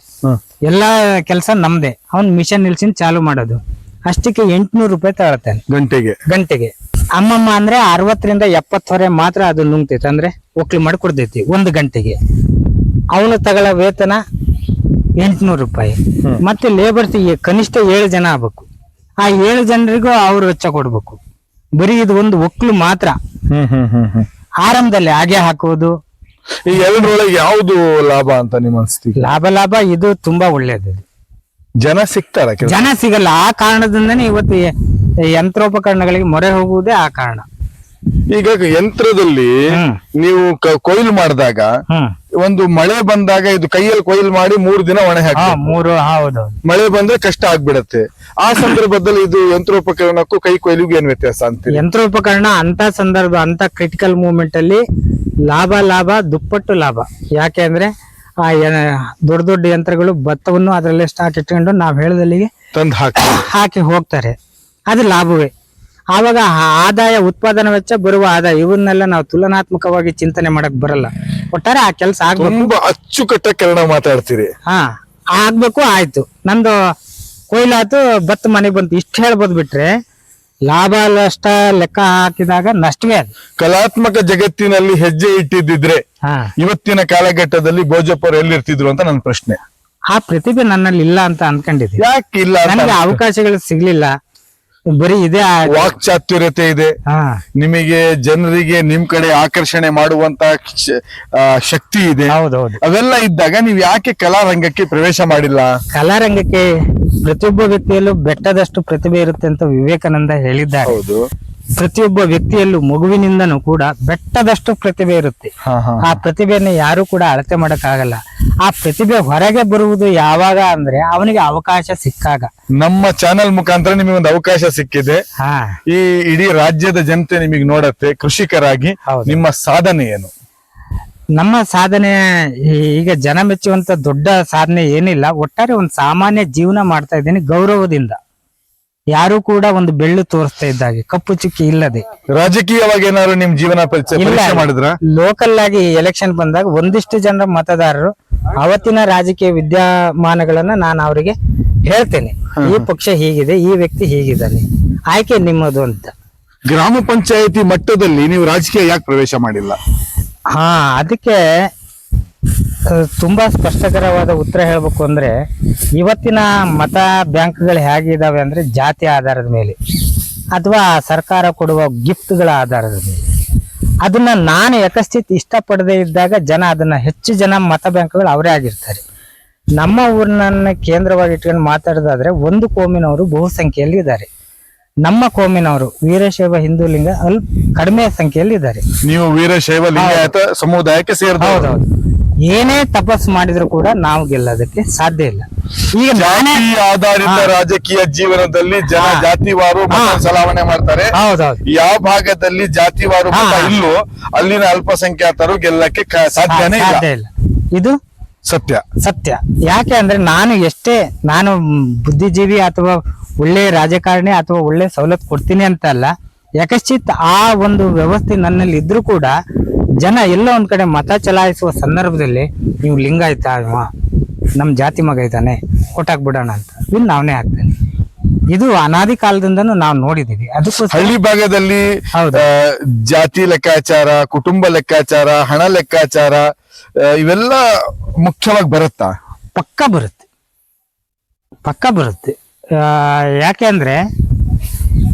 ಎಲ್ಲಾ ಕೆಲಸ ನಮ್ದೇ. ಅವ್ನ್ ಮಿಷನ್ ನಿಲ್ಸಿನ ಚಾಲು ಮಾಡೋದು. ಅಷ್ಟಕ್ಕೆ ಎಂಟ್ನೂರು ರೂಪಾಯಿ ತಗೊಳ್ತಾನೆ ಗಂಟೆಗೆ. ಗಂಟೆಗೆ. ಅಮ್ಮಮ್ಮ ಅಂದ್ರೆ ಅರವತ್ತರಿಂದ ಎಪ್ಪತ್ತುವರೆ ಮಾತ್ರ ಅದು ನುಂಗ್ತೈತೆ. ಅಂದ್ರೆ ಒಕ್ಲು ಮಾಡಿ ಕೊಡ್ತೈತಿ ಒಂದು ಗಂಟೆಗೆ. ಅವನು ತಗೊಳ್ಳೋ ವೇತನ ಎಂಟ್ನೂರು ರೂಪಾಯಿ. ಮತ್ತೆ ಲೇಬರ್ಸ್ ಕನಿಷ್ಠ ಏಳು ಜನ ಆಗ್ಬೇಕು. ಆ ಏಳು ಜನರಿಗೂ ಅವ್ರು ವೆಚ್ಚ ಕೊಡ್ಬೇಕು. ಬರೀ ಇದು ಒಂದು ಒಕ್ಲು ಮಾತ್ರ. ಹ್ಮ್ ಹ್ಮ್ ಹ್ಮ್ ಹ್ಮ್. ಆರಂಭದಲ್ಲಿ ಹಾಗೆ ಹಾಕುವುದು. ಈ ಎರಡರೊಳಗೆ ಯಾವ್ದು ಲಾಭ ಅಂತ ನಿಮ್ ಅನಿಸ್ತೀವಿ ಲಾಭ ಲಾಭ ಇದು ತುಂಬಾ ಒಳ್ಳೇದು. ಜನ ಸಿಗ್ತಾರ ಜನ ಸಿಗಲ್ಲ ಆ ಕಾರಣದಿಂದನೇ ಇವತ್ತು ಈ- ಈ ಯಂತ್ರೋಪಕರಣಗಳಿಗೆ ಮೊರೆ ಹೋಗುವುದೇ ಆ ಕಾರಣ. ಈಗ ಯಂತ್ರದಲ್ಲಿ ಹ್ಮ್. ನೀವು ಕ- ಕೊಯ್ಲು ಮಾಡಿದಾಗ ಹ್ಮ್. ಒಂದು ಮಳೆ ಬಂದಾಗ ಇದು ಕೈಯಲ್ಲಿ ಕೊಯ್ಲು ಮಾಡಿ ಮೂರು ದಿನ ಒಣೆ ಹಾ ಹಾಕಿ ಮೂರು ಹೌದು. ಮಳೆ ಬಂದ್ರೆ ಕಷ್ಟ ಆಗ್ಬಿಡತ್ತೆ. ಆ ಸಂದರ್ಭದಲ್ಲಿ ಇದು ಯಂತ್ರೋಪಕರಣಕ್ಕೂ ಕೈ ಕೊಯ್ಲಿಗೂ ಏನ್ ವ್ಯತ್ಯಾಸ ಅಂತ ಯಂತ್ರೋಪಕರಣ ಅಂತ ಸಂದರ್ಭ ಅಂತ ಕ್ರಿಟಿಕಲ್ ಮೂಮೆಂಟ್ ಅಲ್ಲಿ ಲಾಭ ಲಾಭ ದುಪ್ಪಟ್ಟು ಲಾಭ. ಯಾಕೆ ಅಂದ್ರೆ ಆ ದೊಡ್ಡ ದೊಡ್ಡ ಯಂತ್ರಗಳು ಭತ್ತವನ್ನು ಅದರಲ್ಲೇ ಸ್ಟಾರ್ಟ್ ಇಟ್ಕೊಂಡು ನಾವು ಹೇಳದಲ್ಲಿಗೆ ತಂದು ಹಾಕಿ ಹಾಕಿ ಹೋಗ್ತಾರೆ. ಅದು ಲಾಭವೇ. ಆವಾಗ ಆದಾಯ ಉತ್ಪಾದನಾ ವೆಚ್ಚ ಬರುವ ಆದಾಯ ಇವನ್ನೆಲ್ಲ ನಾವು ತುಲನಾತ್ಮಕವಾಗಿ ಚಿಂತನೆ ಮಾಡಕ್ ಬರಲ್ಲ. ಒಟ್ಟಾರೆ ಆ ಕೆಲಸ ಆಗ್ಬೇಕು. ತುಂಬಾ ಅಚ್ಚುಕಟ್ಟ ಕನ್ನಡ ಮಾತಾಡ್ತೀರಿ. ಹಾ ಆಗ್ಬೇಕು ಆಯ್ತು. ನಂದು ಕೊಯ್ಲಾತು ಭತ್ತ ಮನೆ ಬಂತು. ಇಷ್ಟು ಹೇಳ್ಬೋದು ಬಿಟ್ರೆ ಲಾಭ ನಷ್ಟ ಲೆಕ್ಕ ಹಾಕಿದಾಗ ನಷ್ಟವೇ ಅದು. ಕಲಾತ್ಮಕ ಜಗತ್ತಿನಲ್ಲಿ ಹೆಜ್ಜೆ ಇಟ್ಟಿದ್ದಿದ್ರೆ ಹಾ. ಇವತ್ತಿನ ಕಾಲಘಟ್ಟದಲ್ಲಿ ಬೋಜಪ್ಪರು ಎಲ್ಲಿರ್ತಿದ್ರು ಅಂತ ನನ್ನ ಪ್ರಶ್ನೆ. ಆ ಪ್ರತಿಭೆ ನನ್ನಲ್ಲಿ ಇಲ್ಲ ಅಂತ ಅನ್ಕೊಂಡಿದ್ದೆ ಯಾಕೆ ಇಲ್ಲ ಅಂತ ನನಗೆ ಅವಕಾಶಗಳು ಸಿಗ್ಲಿಲ್ಲ. ಬರೀ ಇದೆ ವಾಕ್ ಚಾತುರ್ಯತೆ ಇದೆ. ನಿಮಗೆ ಜನರಿಗೆ ನಿಮ್ ಕಡೆ ಆಕರ್ಷಣೆ ಮಾಡುವಂತ ಶಕ್ತಿ ಇದೆ. ಹೌದೌದು. ಅವೆಲ್ಲ ಇದ್ದಾಗ ನೀವು ಯಾಕೆ ಕಲಾರಂಗಕ್ಕೆ ಪ್ರವೇಶ ಮಾಡಿಲ್ಲ? ಕಲಾರಂಗಕ್ಕೆ ಪ್ರತಿಯೊಬ್ಬ ವ್ಯಕ್ತಿಯಲ್ಲೂ ಬೆಟ್ಟದಷ್ಟು ಪ್ರತಿಭೆ ಇರುತ್ತೆ ಅಂತ ವಿವೇಕಾನಂದ ಹೇಳಿದ್ದಾರೆ. ಹೌದು. ಪ್ರತಿಯೊಬ್ಬ ವ್ಯಕ್ತಿಯಲ್ಲೂ ಮಗುವಿನಿಂದನೂ ಕೂಡ ಬೆಟ್ಟದಷ್ಟು ಪ್ರತಿಭೆ ಇರುತ್ತೆ. ಆ ಪ್ರತಿಭೆಯನ್ನು ಯಾರು ಕೂಡ ಅಳತೆ ಮಾಡಕ್ಕಾಗಲ್ಲ. ಆ ಪ್ರತಿಭೆ ಹೊರಗೆ ಬರುವುದು ಯಾವಾಗ ಅಂದ್ರೆ ಅವನಿಗೆ ಅವಕಾಶ ಸಿಕ್ಕಾಗ. ನಮ್ಮ ಚಾನೆಲ್ ಮುಖಾಂತರ ನಿಮಗೆ ಒಂದು ಅವಕಾಶ ಸಿಕ್ಕಿದೆ. ಹಾ. ಈ ಇಡೀ ರಾಜ್ಯದ ಜನತೆ ನಿಮಗೆ ನೋಡತ್ತೆ ಕೃಷಿಕರಾಗಿ ನಿಮ್ಮ ಸಾಧನೆ ಏನು? ನಮ್ಮ ಸಾಧನೆ ಈಗ ಜನ ಮೆಚ್ಚುವಂತ ದೊಡ್ಡ ಸಾಧನೆ ಏನಿಲ್ಲ ಒಟ್ಟಾರೆ ಒಂದು ಸಾಮಾನ್ಯ ಜೀವನ ಮಾಡ್ತಾ ಇದ್ದೀನಿ ಗೌರವದಿಂದ. ಯಾರು ಕೂಡ ಒಂದು ಬೆಳ್ಳು ತೋರಿಸ್ತಾ ಇದ್ದಾಗೆ. ಕಪ್ಪು ಚುಕ್ಕಿ ಇಲ್ಲದೆ. ರಾಜಕೀಯವಾಗಿ ಏನಾದ್ರು ನಿಮ್ ಜೀವನ ಪರಿಚಯ ಇಲ್ಲ. ಮಾಡಿದ್ರ? ಲೋಕಲ್ ಆಗಿ ಎಲೆಕ್ಷನ್ ಬಂದಾಗ ಒಂದಿಷ್ಟು ಜನರ ಮತದಾರರು ಅವತ್ತಿನ ರಾಜಕೀಯ ವಿದ್ಯಮಾನಗಳನ್ನ ನಾನು ಅವರಿಗೆ ಹೇಳ್ತೇನೆ. ಈ ಪಕ್ಷ ಹೀಗಿದೆ ಈ ವ್ಯಕ್ತಿ ಹೀಗಿದ್ದಾನೆ. ಆಯ್ಕೆ ನಿಮ್ಮದು ಅಂತ. ಗ್ರಾಮ ಪಂಚಾಯತಿ ಮಟ್ಟದಲ್ಲಿ ನೀವು ರಾಜಕೀಯ ಯಾಕೆ ಪ್ರವೇಶ ಮಾಡಿಲ್ಲ? ಹಾ ಅದಕ್ಕೆ ತುಂಬಾ ಸ್ಪಷ್ಟಕರವಾದ ಉತ್ತರ ಹೇಳಬೇಕು ಅಂದರೆ ಇವತ್ತಿನ ಮತ ಬ್ಯಾಂಕ್ಗಳು ಹೇಗಿದ್ದಾವೆ ಅಂದರೆ ಜಾತಿ ಆಧಾರದ ಮೇಲೆ ಅಥವಾ ಸರ್ಕಾರ ಕೊಡುವ ಗಿಫ್ಟ್ಗಳ ಆಧಾರದ ಮೇಲೆ. ಅದನ್ನು ನಾನು ಯಥಸ್ಥಿತಿ ಇಷ್ಟಪಡದೇ ಇದ್ದಾಗ ಜನ ಅದನ್ನು ಹೆಚ್ಚು ಜನ ಮತ ಬ್ಯಾಂಕ್ಗಳು ಅವರೇ ಆಗಿರ್ತಾರೆ. ನಮ್ಮ ಊರಿನನ್ನ ಕೇಂದ್ರವಾಗಿ ಇಟ್ಕೊಂಡು ಮಾತಾಡೋದಾದರೆ ಒಂದು ಕೋಮಿನವರು ಬಹುಸಂಖ್ಯೆಯಲ್ಲಿ ಇದ್ದಾರೆ. ನಮ್ಮ ಕೋಮಿನವರು ವೀರಶೈವ ಹಿಂದೂ ಲಿಂಗ ಅಲ್ಪ ಕಡಿಮೆ ಸಂಖ್ಯೆಯಲ್ಲಿ ಇದ್ದಾರೆ. ನೀವು ವೀರಶೈವ ಲಿಂಗಾಯತ ಸಮುದಾಯಕ್ಕೆ ಸೇರಿದ ಹೌದೌದು. ಏನೇ ತಪಸ್ಸು ಮಾಡಿದ್ರು ಕೂಡ ನಾವು ಗೆಲ್ಲೋದಕ್ಕೆ ಸಾಧ್ಯ ಇಲ್ಲ. ಈಗ ನಾನೇ ಜಾತಿ ಆಧಾರಿತ ರಾಜಕೀಯ ಜೀವನದಲ್ಲಿ ಜನ ಜಾತಿವಾರು ಮತ ಚಲಾವಣೆ ಮಾಡ್ತಾರೆ. ಹೌದೌದು. ಯಾವ ಭಾಗದಲ್ಲಿ ಜಾತಿವಾರು ಮತ. ಇಲ್ಲೋ ಅಲ್ಲಿನ ಅಲ್ಪಸಂಖ್ಯಾತರು ಗೆಲ್ಲಕ್ಕೆ ಕ- ಸಾಧ್ಯನೇ ಇಲ್ಲ. ಸಾಧ್ಯ ಇಲ್ಲ. ಇದು ಸತ್ಯ. ಸತ್ಯ. ಯಾಕೆ ಅಂದ್ರೆ ನಾನು ಎಷ್ಟೇ ನಾನು ಮ್, ಬುದ್ಧಿಜೀವಿ ಅಥವಾ ಒಳ್ಳೆ ರಾಜಕಾರಣಿ ಅಥವಾ ಒಳ್ಳೆ ಸವಲತ್ತು ಕೊಡ್ತೀನಿ ಅಂತ ಅಲ್ಲ ಯಾಕಶ್ಚಿತ್ ಆ ಒಂದು ವ್ಯವಸ್ಥೆ ನನ್ನಲ್ಲಿ ಇದ್ರೂ ಕೂಡ ಜನ ಎಲ್ಲೋ ಒಂದ್ ಕಡೆ ಮತ ಚಲಾಯಿಸುವ ಸಂದರ್ಭದಲ್ಲಿ ನೀವು ಲಿಂಗಾಯತ ಅಲ್ವಾ? ನಮ್ಮ ಜಾತಿ ಮಗ ಇದ್ದಾನೆ ಕೊಟ್ಟಾಕ್ಬಿಡೋಣ ಅಂತ. ಇಲ್ಲಿ ನಾವನೇ ಆಗ್ತಾನೆ. ಇದು ಅನಾದಿ ಕಾಲದಿಂದನೂ ನಾವು ನೋಡಿದೀವಿ. ಅದಕ್ಕೂ ಹಳ್ಳಿ ಭಾಗದಲ್ಲಿ ಹೌದು. ಆ, ಜಾತಿ ಲೆಕ್ಕಾಚಾರ ಕುಟುಂಬ ಲೆಕ್ಕಾಚಾರ ಹಣ ಲೆಕ್ಕಾಚಾರ ಆ, ಇವೆಲ್ಲ ಮುಖ್ಯವಾಗಿ ಬರುತ್ತಾ? ಪಕ್ಕ ಬರುತ್ತೆ. ಪಕ್ಕ ಬರುತ್ತೆ. ಆ, ಯಾಕೆ ಅಂದ್ರೆ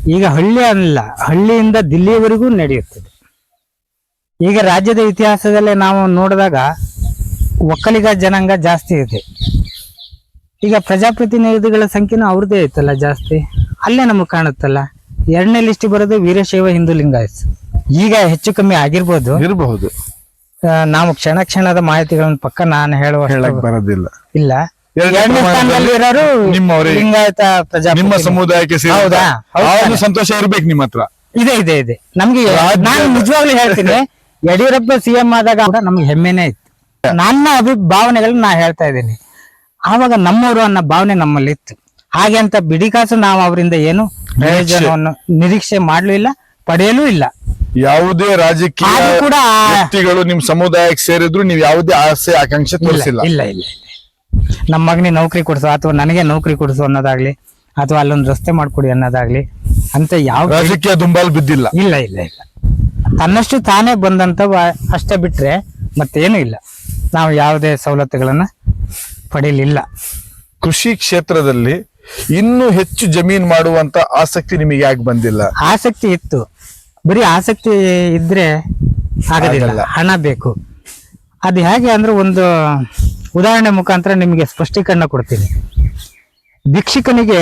ಈಗ ಹಳ್ಳಿ ಅಲ್ಲ ಹಳ್ಳಿಯಿಂದ ದಿಲ್ಲಿವರೆಗೂ ನಡೆಯುತ್ತದೆ. ಈಗ ರಾಜ್ಯದ ಇತಿಹಾಸದಲ್ಲೇ ನಾವು ನೋಡಿದಾಗ ಒಕ್ಕಲಿಗ ಜನಾಂಗ ಜಾಸ್ತಿ ಇದೆ. ಈಗ ಪ್ರಜಾಪ್ರತಿನಿಧಿಗಳ ಸಂಖ್ಯೆನೂ ಅವ್ರದ್ದೇ ಐತಲ್ಲ ಜಾಸ್ತಿ. ಅಲ್ಲೇ ನಮಗೆ ಕಾಣುತ್ತಲ್ಲ. ಎರಡನೇ ಲಿಸ್ಟ್ ಬರೋದು ವೀರಶೈವ ಹಿಂದೂ ಲಿಂಗಾಯತ್ ಈಗ ಹೆಚ್ಚು ಕಮ್ಮಿ ಆಗಿರ್ಬೋದು. ಇರಬಹುದು. ನಾವು ಕ್ಷಣ ಕ್ಷಣದ ಮಾಹಿತಿಗಳನ್ನ ಪಕ್ಕ ನಾನು ಹೇಳುವ ಹೇಳಕ್ ಬರೋದಿಲ್ಲ. ಇಲ್ಲ. ಎರಡನೇ ಎರಡನೇ ಸ್ಥಾನದಲ್ಲಿ ಇರೋರು ನಿಮ್ಮವರೇ. ಲಿಂಗಾಯತ ಪ್ರಜಾಪತಿ ನಿಮ್ಮ ಸಮುದಾಯಕ್ಕೆ ಹೌದಾ? ಸಂತೋಷ ಇರ್ಬೇಕು ನಿಮ್ಮ ಹತ್ರ. ಇದೆ ಇದೆ ಇದೆ. ನಮ್ಗೆ ನಾನು ನಿಜವಾಗ್ಲೂ ಹೇಳ್ತೀನಿ. ಯಡಿಯೂರಪ್ಪ ಸಿಎಂ ಆದಾಗ ಕೂಡ ನಮ್ಗೆ ಹೆಮ್ಮೆನೇ ಇತ್ತು. ನನ್ನ ಅಭಿ ಭಾವನೆಗಳನ್ನ ನಾ ಹೇಳ್ತಾ ಇದ್ದೀನಿ. ಆವಾಗ ನಮ್ಮವರು ಅನ್ನೋ ಭಾವನೆ ನಮ್ಮಲ್ಲಿ ಇತ್ತು. ಹಾಗೆ ಅಂತ ಬಿಡಿ ಕಾಸು ನಾವು ಅವರಿಂದ ಏನು ಪ್ರಯೋಜನವನ್ನು ನಿರೀಕ್ಷೆ ಮಾಡ್ಲೂ ಇಲ್ಲ ಪಡೆಯಲೂ ಇಲ್ಲ. ಯಾವುದೇ ರಾಜಕೀಯ ಆದ್ರೂ ಕೂಡ ವ್ಯಕ್ತಿಗಳು ನಿಮ್ ಸಮುದಾಯಕ್ಕೆ ಸೇರಿದ್ರು ನೀವು ಯಾವುದೇ ಆಸೆ ಆಕಾಂಕ್ಷೆ ತೋರಿಸಿಲ್ಲ. ಇಲ್ಲ ಇಲ್ಲ ಇಲ್ಲ. ನಮ್ಮ ಮಗನಿಗೆ ನೌಕರಿ ಕೊಡಿಸು ಅಥವಾ ನನಗೆ ನೌಕರಿ ಕೊಡಿಸು ಅನ್ನೋದಾಗ್ಲಿ ಅಥವಾ ಅಲ್ಲೊಂದು ರಸ್ತೆ ಮಾಡ್ಕೊಡಿ ಅನ್ನೋದಾಗ್ಲಿ ಅಂತ ಯಾವ ರಾಜಕೀಯ ದುಂಬಾಲ್ ಬಿದ್ದಿಲ್ಲ. ಇಲ್ಲ ಇಲ್ಲ ಇಲ್ಲ. ತನ್ನಷ್ಟು ತಾನೇ ಬಂದಂತ ಅಷ್ಟೇ ಬಿಟ್ರೆ ಮತ್ತೇನು ಇಲ್ಲ. ನಾವು ಯಾವುದೇ ಸವಲತ್ತುಗಳನ್ನ ಪಡೀಲಿಲ್ಲ. ಕೃಷಿ ಕ್ಷೇತ್ರದಲ್ಲಿ ಇನ್ನೂ ಹೆಚ್ಚು ಜಮೀನು ಮಾಡುವಂತ ಆಸಕ್ತಿ ನಿಮಗೆ ಯಾಕೆ ಬಂದಿಲ್ಲ? ಆಸಕ್ತಿ ಇತ್ತು. ಬರೀ ಆಸಕ್ತಿ ಇದ್ರೆ ಆಗೋದಿಲ್ಲ. ಹಣ ಬೇಕು. ಅದು ಹೇಗೆ ಅಂದ್ರೆ ಒಂದು ಉದಾಹರಣೆ ಮುಖಾಂತರ ನಿಮಗೆ ಸ್ಪಷ್ಟೀಕರಣ ಕೊಡ್ತೀನಿ. ಭಿಕ್ಷುಕನಿಗೆ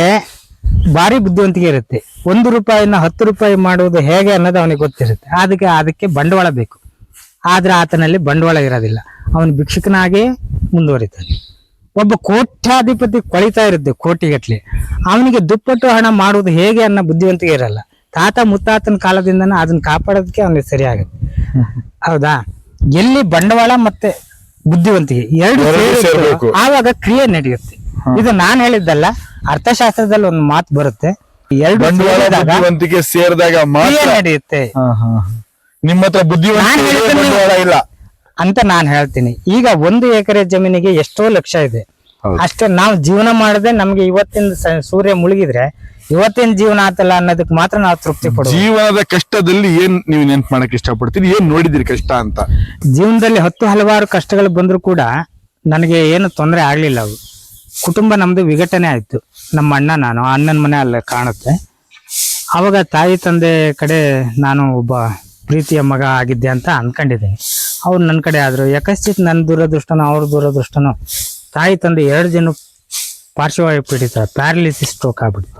ಭಾರಿ ಬುದ್ಧಿವಂತಿಕೆ ಇರುತ್ತೆ. ಒಂದು ರೂಪಾಯಿನ ಹತ್ತು ರೂಪಾಯಿ ಮಾಡುವುದು ಹೇಗೆ ಅನ್ನೋದು ಅವನಿಗೆ ಗೊತ್ತಿರುತ್ತೆ. ಅದಕ್ಕೆ ಅದಕ್ಕೆ ಬಂಡವಾಳ ಬೇಕು. ಆದ್ರೆ ಆತನಲ್ಲಿ ಬಂಡವಾಳ ಇರೋದಿಲ್ಲ. ಅವನು ಭಿಕ್ಷುಕನಾಗೇ ಮುಂದುವರಿತಾನೆ. ಒಬ್ಬ ಕೋಟ್ಯಾಧಿಪತಿ ಕೊಳಿತಾ ಇರುತ್ತೆ ಕೋಟಿಗಟ್ಲೆ. ಅವನಿಗೆ ದುಪ್ಪಟ್ಟು ಹಣ ಮಾಡುವುದು ಹೇಗೆ ಅನ್ನೋ ಬುದ್ಧಿವಂತಿಕೆ ಇರಲ್ಲ. ತಾತ ಮುತ್ತಾತನ ಕಾಲದಿಂದನೂ ಅದನ್ನ ಕಾಪಾಡೋದಕ್ಕೆ ಅವನಿಗೆ ಸರಿಯಾಗುತ್ತೆ. ಹೌದಾ? ಎಲ್ಲಿ ಬಂಡವಾಳ ಮತ್ತೆ ಬುದ್ಧಿವಂತಿಕೆ. ಎರಡು ಆವಾಗ ಕ್ರಿಯೆ ನಡೆಯುತ್ತೆ. ಇದು ನಾನು ಹೇಳಿದ್ದಲ್ಲ. ಅರ್ಥಶಾಸ್ತ್ರದಲ್ಲಿ ಒಂದು ಮಾತು ಬರುತ್ತೆ. ಎರಡು ಸೇರಿದಾಗ ನಡೆಯುತ್ತೆ. ನಿಮ್ಮ ಹತ್ರ. ಬಂಡವಾಳ ಇಲ್ಲ. ಅಂತ ನಾನ್ ಹೇಳ್ತೀನಿ. ಈಗ ಒಂದು ಎಕರೆ ಜಮೀನಿಗೆ ಎಷ್ಟೋ ಲಕ್ಷ ಇದೆ. ಅಷ್ಟೇ ನಾವು ಜೀವನ ಮಾಡದೆ ನಮ್ಗೆ ಇವತ್ತಿನ ಸೂರ್ಯ ಮುಳುಗಿದ್ರೆ ಇವತ್ತಿನ ಜೀವನ ಆತಲ್ಲ ಅನ್ನೋದಕ್ಕೆ ಮಾತ್ರ ನಾವು ತೃಪ್ತಿ ಪಡ ಜೀವನದ ಕಷ್ಟದಲ್ಲಿ ಏನ್ ನೀವು ನೆನ್ಪು ಮಾಡಕ್ ಇಷ್ಟಪಡ್ತೀರಿ? ಏನ್ ನೋಡಿದಿರಿ ಕಷ್ಟ ಅಂತ? ಜೀವನದಲ್ಲಿ ಹತ್ತು ಹಲವಾರು ಕಷ್ಟಗಳು ಬಂದ್ರು ಕೂಡ ನನಗೆ ಏನು ತೊಂದರೆ ಆಗ್ಲಿಲ್ಲ. ಅವು ಕುಟುಂಬ ನಮ್ದು ವಿಘಟನೆ ಆಯ್ತು. ನಮ್ಮ ಅಣ್ಣ ನಾನು ಅಣ್ಣನ ಮನೆ ಅಲ್ಲಿ ಕಾಣುತ್ತೆ. ಅವಾಗ ತಾಯಿ ತಂದೆ ಕಡೆ ನಾನು ಒಬ್ಬ ಪ್ರೀತಿಯ ಮಗ ಆಗಿದ್ದೆ ಅಂತ ಅನ್ಕೊಂಡಿದ್ದೀನಿ. ಅವ್ರು ನನ್ನ ಕಡೆ ಆದರು. ಯಕಶ್ಚಿತ್ ನನ್ನ ದೂರದೃಷ್ಟನೋ ಅವ್ರ ದೂರದೃಷ್ಟನೋ ತಾಯಿ ತಂದೆ ಎರಡು ಜನ ಪಾರ್ಶ್ವವಾಯು ಪೀಡಿತ ಪ್ಯಾರಾಲಿಸಿಸ್ ಸ್ಟ್ರೋಕ್ ಆಗ್ಬಿಡ್ತು.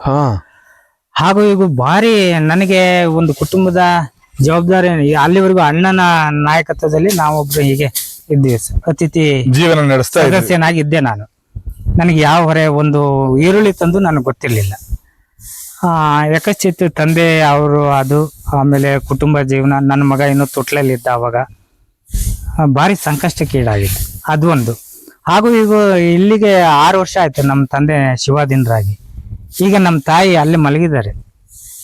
ಹಾಗೂ ಈಗ ಭಾರಿ ನನಗೆ ಒಂದು ಕುಟುಂಬದ ಜವಾಬ್ದಾರಿ ಅಲ್ಲಿವರೆಗೂ ಅಣ್ಣನ ನಾಯಕತ್ವದಲ್ಲಿ ನಾವೊಬ್ರು ಹೀಗೆ ಇದ್ದೀವಿ ಸರ್. ಅತಿಥಿ ಜೀವನ ನಡೆಸ್ತಾ ಸದಸ್ಯನಾಗಿದ್ದೆ ನಾನು. ನನಗೆ ಯಾವ ಹೊರೆ ಒಂದು ಈರುಳ್ಳಿ ತಂದು ನನಗೆ ಗೊತ್ತಿರಲಿಲ್ಲ. ಯಕಶ್ಚಿತ್ ತಂದೆ ಅವರು ಅದು ಆಮೇಲೆ ಕುಟುಂಬ ಜೀವನ ನನ್ನ ಮಗ ಇನ್ನೂ ತೊಟ್ಲಲ್ಲಿದ್ದ ಅವಾಗ ಆ, ಭಾರಿ ಸಂಕಷ್ಟಕ್ಕೀಡಾಗಿತ್ತು. ಅದು ಒಂದು. ಹಾಗೂ ಈಗ ಇಲ್ಲಿಗೆ ಆರು ವರ್ಷ ಆಯಿತು ನಮ್ಮ ತಂದೆ ಶಿವಾದಿಂದ್ರಾಗಿ ಈಗ ನಮ್ಮ ತಾಯಿ ಅಲ್ಲಿ ಮಲಗಿದ್ದಾರೆ.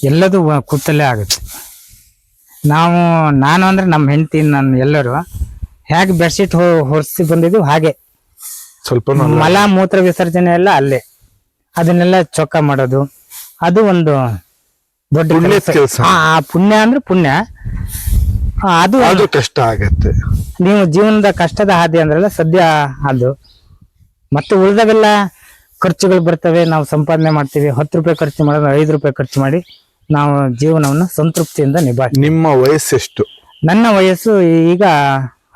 ಎಲ್ಲದೂ ಕೂತಲ್ಲೇ ಆಗುತ್ತೆ. ನಾವು ನಾನು ಅಂದರೆ ನಮ್ಮ ಹೆಂಡತಿ ನನ್ನ ಎಲ್ಲರೂ ಹೇಗೆ ಬೆಡ್ಶೀಟ್ ಹೊರಿಸಿ ಬಂದಿದ್ದು ಹಾಗೆ. ಸ್ವಲ್ಪ ಮಲ ಮೂತ್ರ ವಿಸರ್ಜನೆ ಎಲ್ಲ ಅಲ್ಲೇ. ಅದನ್ನೆಲ್ಲ ಚೊಕ್ಕ ಮಾಡೋದು. ಅದು ಒಂದು ದೊಡ್ಡ ಕೆಲ್ಸ. ಆ ಪುಣ್ಯ ಅಂದ್ರೆ ಪುಣ್ಯ. ಅದು ಅದು ಕಷ್ಟ ಆಗತ್ತೆ. ನೀವು ಜೀವನದ ಕಷ್ಟದ ಹಾದಿ ಅಂದ್ರಲ್ಲ ಸದ್ಯ ಅದು. ಮತ್ತೆ ಉಳಿದವೆಲ್ಲ ಖರ್ಚುಗಳು ಬರ್ತವೆ. ನಾವು ಸಂಪಾದನೆ ಮಾಡ್ತೀವಿ. ಹತ್ತು ರೂಪಾಯಿ ಖರ್ಚು ಮಾಡೋದು ಐದು ರೂಪಾಯಿ ಖರ್ಚು ಮಾಡಿ ನಾವು ಜೀವನವನ್ನು ಸಂತೃಪ್ತಿಯಿಂದ ನಿಭಾಯಿಸ್ತೀವಿ. ನಿಮ್ಮ ವಯಸ್ಸೆಷ್ಟು? ನನ್ನ ವಯಸ್ಸು ಈಗ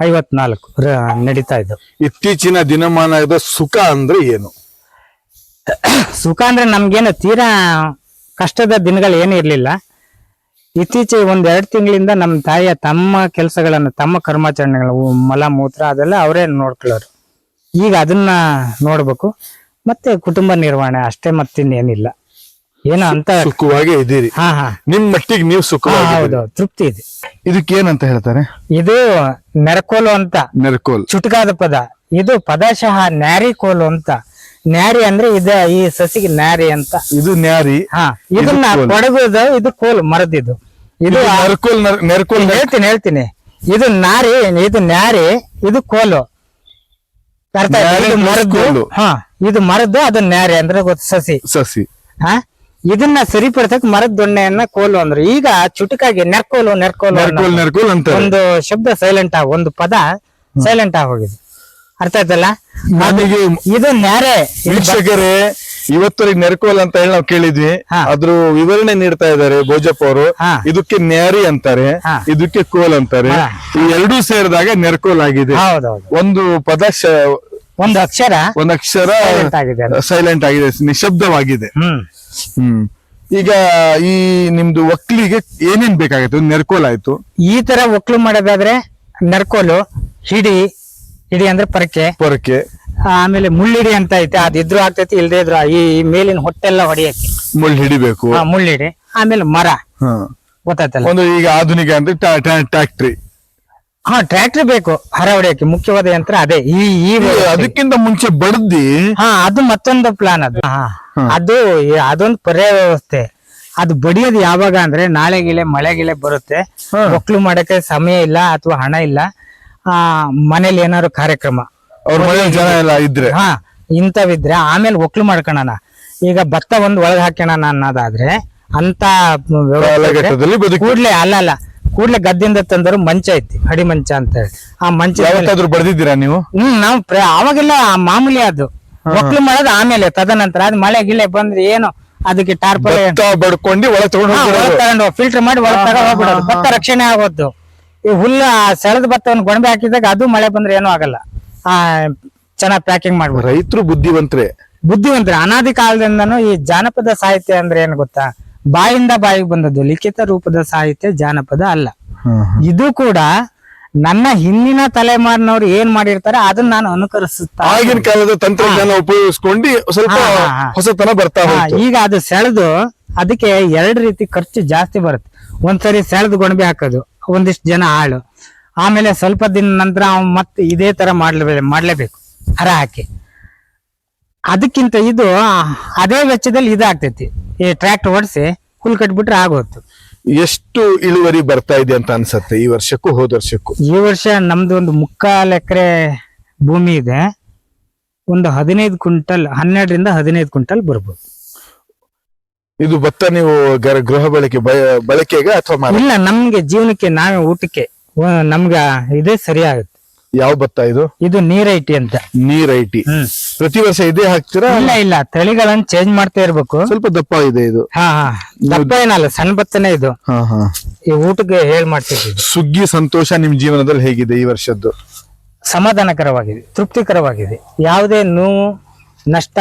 ಐವತ್ನಾಲ್ಕು ನಡೀತಾ ಇದ್ದು ಇತ್ತೀಚಿನ ದಿನಮಾನದ ಸುಖ ಅಂದ್ರೆ ಏನು? ಸುಖ ಅಂದ್ರೆ ನಮ್ಗೇನು ತೀರಾ ಕಷ್ಟದ ದಿನಗಳು ಏನು ಇರಲಿಲ್ಲ. ಇತ್ತೀಚೆಗೆ ಒಂದೆರಡು ಎರಡು ತಿಂಗಳಿಂದ ನಮ್ಮ ತಾಯಿಯ ತಮ್ಮ ಕೆಲಸಗಳನ್ನು ತಮ್ಮ ಕರ್ಮಾಚರಣೆಗಳು ಮಲ ಮೂತ್ರ ಅದೆಲ್ಲ ಅವರೇ ನೋಡ್ಕೊಳ್ಳೋರು. ಈಗ ಅದನ್ನ ನೋಡ್ಬೇಕು. ಮತ್ತೆ ಕುಟುಂಬ ನಿರ್ವಹಣೆ ಅಷ್ಟೇ ಮತ್ತಿನ್ನೇನಿಲ್ಲ. ಏನೋ ಅಂತ ಸುಖವಾಗಿ ಇದ್ದೀರಿ. ಹಾ ಹಾ. ನಿಮ್ ಮಟ್ಟಿಗೆ ನೀವು ಸುಖ ಸುಖವಾಗಿ ಹೌದು ತೃಪ್ತಿ ಇದೆ. ಇದಕ್ಕೆ ಏನಂತ ಹೇಳ್ತಾರೆ? ಇದು ನೆರಕೋಲು ಅಂತ. ನೆರ್ಕೋಲ್. ಚುಟುಕಾದ ಪದ. ಇದು ಪದಶಃ ನ್ಯಾರಿ ಕೋಲು ಅಂತ. ನ್ಯಾರಿ ಅಂದ್ರೆ ಇದ ಈ ಸಸಿಗೆ ನ್ಯಾರಿ ಅಂತ. ಇದು ನ್ಯಾರಿ ಹಾ ಇದನ್ನ ಕೋಲು. ಕೊಡಗುದು ಇದು ಕೋಲು ಮರದಿದು. ಇದು ಇದು ನರ್ಕೋಲ್ ನರ್- ನೆರ್ಕೋಲ್ ನರ್- ಹೇಳ್ತೀನಿ ಹೇಳ್ತೀನಿ. ಇದು ನಾರಿ ಇದು ನ್ಯಾರಿ ಇದು ಕೋಲು. ಅರ್ಥ ಆಯ್ತಾ? ನ್ಯಾರಿ ಇದು plus ಮರದ್ದು ಕೋಲು. ಹಾ ಇದು ಮರದ್ದು ಅದು ನ್ಯಾರಿ ಅಂದ್ರೆ ಗೊತ್ತು ಸಸಿ. ಸಸಿ. ಹಾ? ಇದನ್ನ ಸರಿಪಡಿಸಕ್ ಮರದ ದೊಣ್ಣೆಯನ್ನ ಕೋಲು ಅಂದ್ರು. ಈಗ ಚುಟುಕಾಗಿ ನೆರ್ಕೋಲು ನೆರ್ಕೋಲು ಅನ್ನೋ ನೆರ್ಕೋಲ್ ನೆರ್ಕೋಲ್ ಅಂತಾರೆ. ಒಂದು ಶಬ್ದ ಸೈಲೆಂಟ್ ಆಗ ಒಂದು ಪದ ಸೈಲೆಂಟ್ ಆಗೋಗಿದೆ ಅರ್ಥ ಆಯ್ತಲ್ಲ? ಇದು ನ್ಯಾರೆ. ವೀಕ್ಷಕರೇ ಇವತ್ತರೆಗೆ ನೆರ್ಕೋಲ್ ಅಂತ ಹೇಳಿ ನಾವು ಕೇಳಿದ್ವಿ. ಹಾ. ಅದ್ರ ವಿವರಣೆ ನೀಡ್ತಾ ಇದ್ದಾರೆ ಭೋಜಪ್ಪ ಅವರು. ಹಾ. ಇದಕ್ಕೆ ನ್ಯಾರಿ ಅಂತಾರೆ ಹಾ. ಇದಕ್ಕೆ ಕೋಲ್ ಅಂತಾರೆ. ಹಾ. ಈ ಎರಡೂ ಸೇರಿದಾಗ ನೆರ್ಕೋಲ್ ಆಗಿದೆ. ಹೌದೌದು. ಒಂದು ಪದ ಶ- ಒಂದು ಅಕ್ಷರ ಒಂದು ಅಕ್ಷರ ಸೈಲೆಂಟ್ ಆಗಿದೆ ನಿಶಬ್ದವಾಗಿದೆ. ಹ್ಮ್. ಈಗ ಈ ನಿಮ್ದು ಒಕ್ಲಿಗೆ ಏನೇನ್ ಬೇಕಾಗುತ್ತೆ? ಒಂದು ನೆರ್ಕೋಲ್ ಆಯ್ತು. ಈ ತರ ಒಕ್ಲು ಮಾಡೋದಾದ್ರೆ ನರ್ಕೋಲು ಹಿಡಿ ಹಿಡಿ ಅಂದ್ರೆ ಪರಕೆ. ಪೊರಕೆ. ಆಮೇಲೆ ಮುಳ್ಳಿಡಿ ಅಂತ ಐತೆ ಅದಿದ್ರು ಆಗ್ತೈತಿ ಇಲ್ದೇ ಇದ್ರು ಈ ಮೇಲಿನ ಹೊಟ್ಟೆಲ್ಲ ಹೊಡಿಯಕ್ಕೆ. ಮುಳ್ಳು ಹಿಡಿಬೇಕು. ಆ, ಮುಳ್ಳಿಡಿ. ಆಮೇಲೆ ಮರ. ಗೊತ್ತಾಯ್ತಲ್ಲ? ಒಂದು ಈಗ ಆಧುನಿಕ ಅಂದ್ರೆ ಟ್ಯಾಕ್ಟ್ರಿ. ಹಾ ಟ್ರ್ಯಾಕ್ಟರ್ ಬೇಕು ಹರ ಹೊಡೆಯೋಕೆ ಮುಖ್ಯವಾದ ಯಂತ್ರ ಅದೇ ಈ ಈ ಅದಕ್ಕಿಂತ ಮುಂಚೆ ಬಡ್ದಿ? ಹಾ ಅದು ಮತ್ತೊಂದು ಪ್ಲಾನ್ ಅದು. ಹಾ. ಅದು ಅದೊಂದು ಪರ್ಯಾಯ ವ್ಯವಸ್ಥೆ. ಅದು ಬಡಿಯೋದು ಯಾವಾಗ ಅಂದ್ರೆ ನಾಳೆ ಗಿಳೆ ಮಳೆ ಗಿಳೆ ಬರುತ್ತೆ. ಮಕ್ಕಳು ಮಾಡಕ್ಕೆ ಸಮಯ ಇಲ್ಲ ಅಥವಾ ಹಣ ಇಲ್ಲ. ಆ ಮನೇಲಿ ಏನಾದ್ರು ಕಾರ್ಯಕ್ರಮ. ಜನ ಎಲ್ಲ ಇದ್ರೆ? ಹಾ ಇಂಥವಿದ್ರೆ ಆಮೇಲೆ ಒಕ್ಲು ಮಾಡ್ಕೋಣ ಈಗ ಭತ್ತ ಒಂದ್ ಒಳಗ್ ಹಾಕೋಣ ಅನ್ನೋದಾದ್ರೆ ಅಂತ ಕೂಡ್ಲೆ ಅಲ್ಲ ಅಲ್ಲ. ಕೂಡ್ಲೆ ಗದ್ದಿಂದ ತಂದರು ಮಂಚ ಐತಿ ಹಡಿ ಮಂಚ ಅಂತ ಹೇಳಿ. ಆ ಮಂಚ ಯಾವತ್ತಾದ್ರೂ ಬಡ್ದಿದ್ದೀರಾ ನೀವು? ಹ್ಮ್ ನಾವು ಪ್ರ- ಅವಾಗೆಲ್ಲ ಮಾಮೂಲಿ ಅದು. ಮಕ್ಳು ಮಾಡೋದು ಆಮೇಲೆ ತದನಂತರ ಅದ್ ಮಳೆ ಗಿಳೆ ಬಂದ್ರೆ ಏನು ಅದಕ್ಕೆ ಟಾರ್ಪಲ್ ಭತ್ತ ಬಡ್ಕೊಂಡು ಒಳಗೆ ತಗೊಂಡು ಹೋಗ್ಬಿಡೋದು. ತಗೊಂಡು ಫಿಲ್ಟರ್ ಮಾಡಿ ಒಳಗ್ ತಗೊಂಡ್ ಹೋಗ್ಬಿಡೋದು. ಭತ್ತ ರಕ್ಷಣೆ ಆಗೋದು ಈ ಹುಲ್ಲ ಸೆಳೆದ ಭತ್ತವನ್ನು ಗೊಂಬೆ ಹಾಕಿದಾಗ ಅದು ಮಳೆ ಬಂದ್ರೆ ಏನೂ ಆಗಲ್ಲ. ಆ ಚೆನ್ನಾಗಿ ಪ್ಯಾಕಿಂಗ್ ಮಾಡ್ಬೋದು ರೈತರು ಬುದ್ಧಿವಂತರೇ. ಬುದ್ಧಿವಂತರೇ. ಅನಾದಿ ಕಾಲದಿಂದನೂ ಈ ಜಾನಪದ ಸಾಹಿತ್ಯ ಅಂದ್ರೆ ಏನ್ ಗೊತ್ತಾ? ಬಾಯಿಂದ ಬಾಯಿಗೆ ಬಂದದ್ದು ಲಿಖಿತ ರೂಪದ ಸಾಹಿತ್ಯ ಜಾನಪದ ಅಲ್ಲ. ಇದು ಕೂಡ ನನ್ನ ಹಿಂದಿನ ತಲೆಮಾರಿನವ್ರು ಏನ್ ಮಾಡಿರ್ತಾರೆ ಅದನ್ನ ನಾನು ಅನುಕರಿಸುತ್ತಾ ಆಗಿನ ಕಾಲದ ತಂತ್ರಜ್ಞಾನ ಉಪಯೋಗಿಸ್ಕೊಂಡು ಸ್ವಲ್ಪ. ಹೊಸತನ ಬರ್ತಾ ಈಗ ಅದು ಸೆಳೆದು ಅದಕ್ಕೆ ಎರಡು ರೀತಿ ಖರ್ಚು ಜಾಸ್ತಿ ಬರುತ್ತೆ. ಒಂದ್ಸರಿ ಸೆಳೆದು ಗೊಂಬೆ ಹಾಕೋದು ಒಂದಿಷ್ಟು ಜನ ಆಳು ಆಮೇಲೆ ಸ್ವಲ್ಪ ದಿನ ನಂತರ ಅವ್ ಮತ್ತೆ ಇದೇ ತರ ಮಾಡ್ಲೇ ಮಾಡ್ಲೇಬೇಕು ಹರ ಹಾಕಿ. ಅದಕ್ಕಿಂತ ಇದು ಅದೇ ವೆಚ್ಚದಲ್ಲಿ ಇದಾಗ್ತೈತಿ. ಈ ಟ್ರ್ಯಾಕ್ಟರ್ ಓಡಿಸಿ ಹುಲ್ ಕಟ್ಬಿಟ್ರೆ ಆಗೋಯ್ತು ಎಷ್ಟು ಇಳುವರಿ ಬರ್ತಾ ಇದೆ ಅಂತ ಅನ್ಸುತ್ತೆ ಈ ವರ್ಷಕ್ಕೂ ಹೋದ ವರ್ಷಕ್ಕೂ? ಈ ವರ್ಷ ನಮ್ದು ಒಂದು ಮುಕ್ಕಾಲ್ ಎಕರೆ ಭೂಮಿ ಇದೆ. ಒಂದು ಹದಿನೈದು ಕ್ವಿಂಟಲ್ ಹನ್ನೆರಡರಿಂದ ಹದಿನೈದು ಕ್ವಿಂಟಲ್ ಬರ್ಬೋದು. ಇದು ಭತ್ತ ನೀವು ಗರ- ಗೃಹ ಬಳಕೆ ಬ- ಬಳಕೆಗೆ ಅಥವಾ ಇಲ್ಲ ನಮ್ಗೆ ಜೀವನಕ್ಕೆ ನಾವೇ ಊಟಕ್ಕೆ ವ- ನಮ್ಗ ಇದೇ ಸರಿಯಾಗುತ್ತೆ. ಯಾವ ಭತ್ತ ಇದು? ಇದು ನೀರೈಟಿ ಅಂತ. ನೀರೈಟಿ ಐಟಿ. ಹ್ಮ್. ಪ್ರತಿ ವರ್ಷ ಇದೇ ಹಾಕ್ತೀರಾ? ಇಲ್ಲ ಇಲ್ಲ. ತಳಿಗಳನ್ನ ಚೇಂಜ್ ಮಾಡ್ತಾ ಇರ್ಬೇಕು. ಸ್ವಲ್ಪ ದಪ್ಪ ಇದೆ ಇದು. ಹಾ ಹಾ. ದಪ್ಪ ಏನಲ್ಲ ಸಣ್ಣ ಬತ್ತನೆ ಇದು. ಹಾ ಹಾ. ಈ ಊಟಕ್ಕೆ ಹೇಳ್ ಮಾಡ್ತೀವಿ ಸುಗ್ಗಿ ಸಂತೋಷ ನಿಮ್ ಜೀವನದಲ್ಲಿ ಹೇಗಿದೆ ಈ ವರ್ಷದ್ದು? ಸಮಾಧಾನಕರವಾಗಿದೆ ತೃಪ್ತಿಕರವಾಗಿದೆ. ಯಾವುದೇ ನೋವು ನಷ್ಟ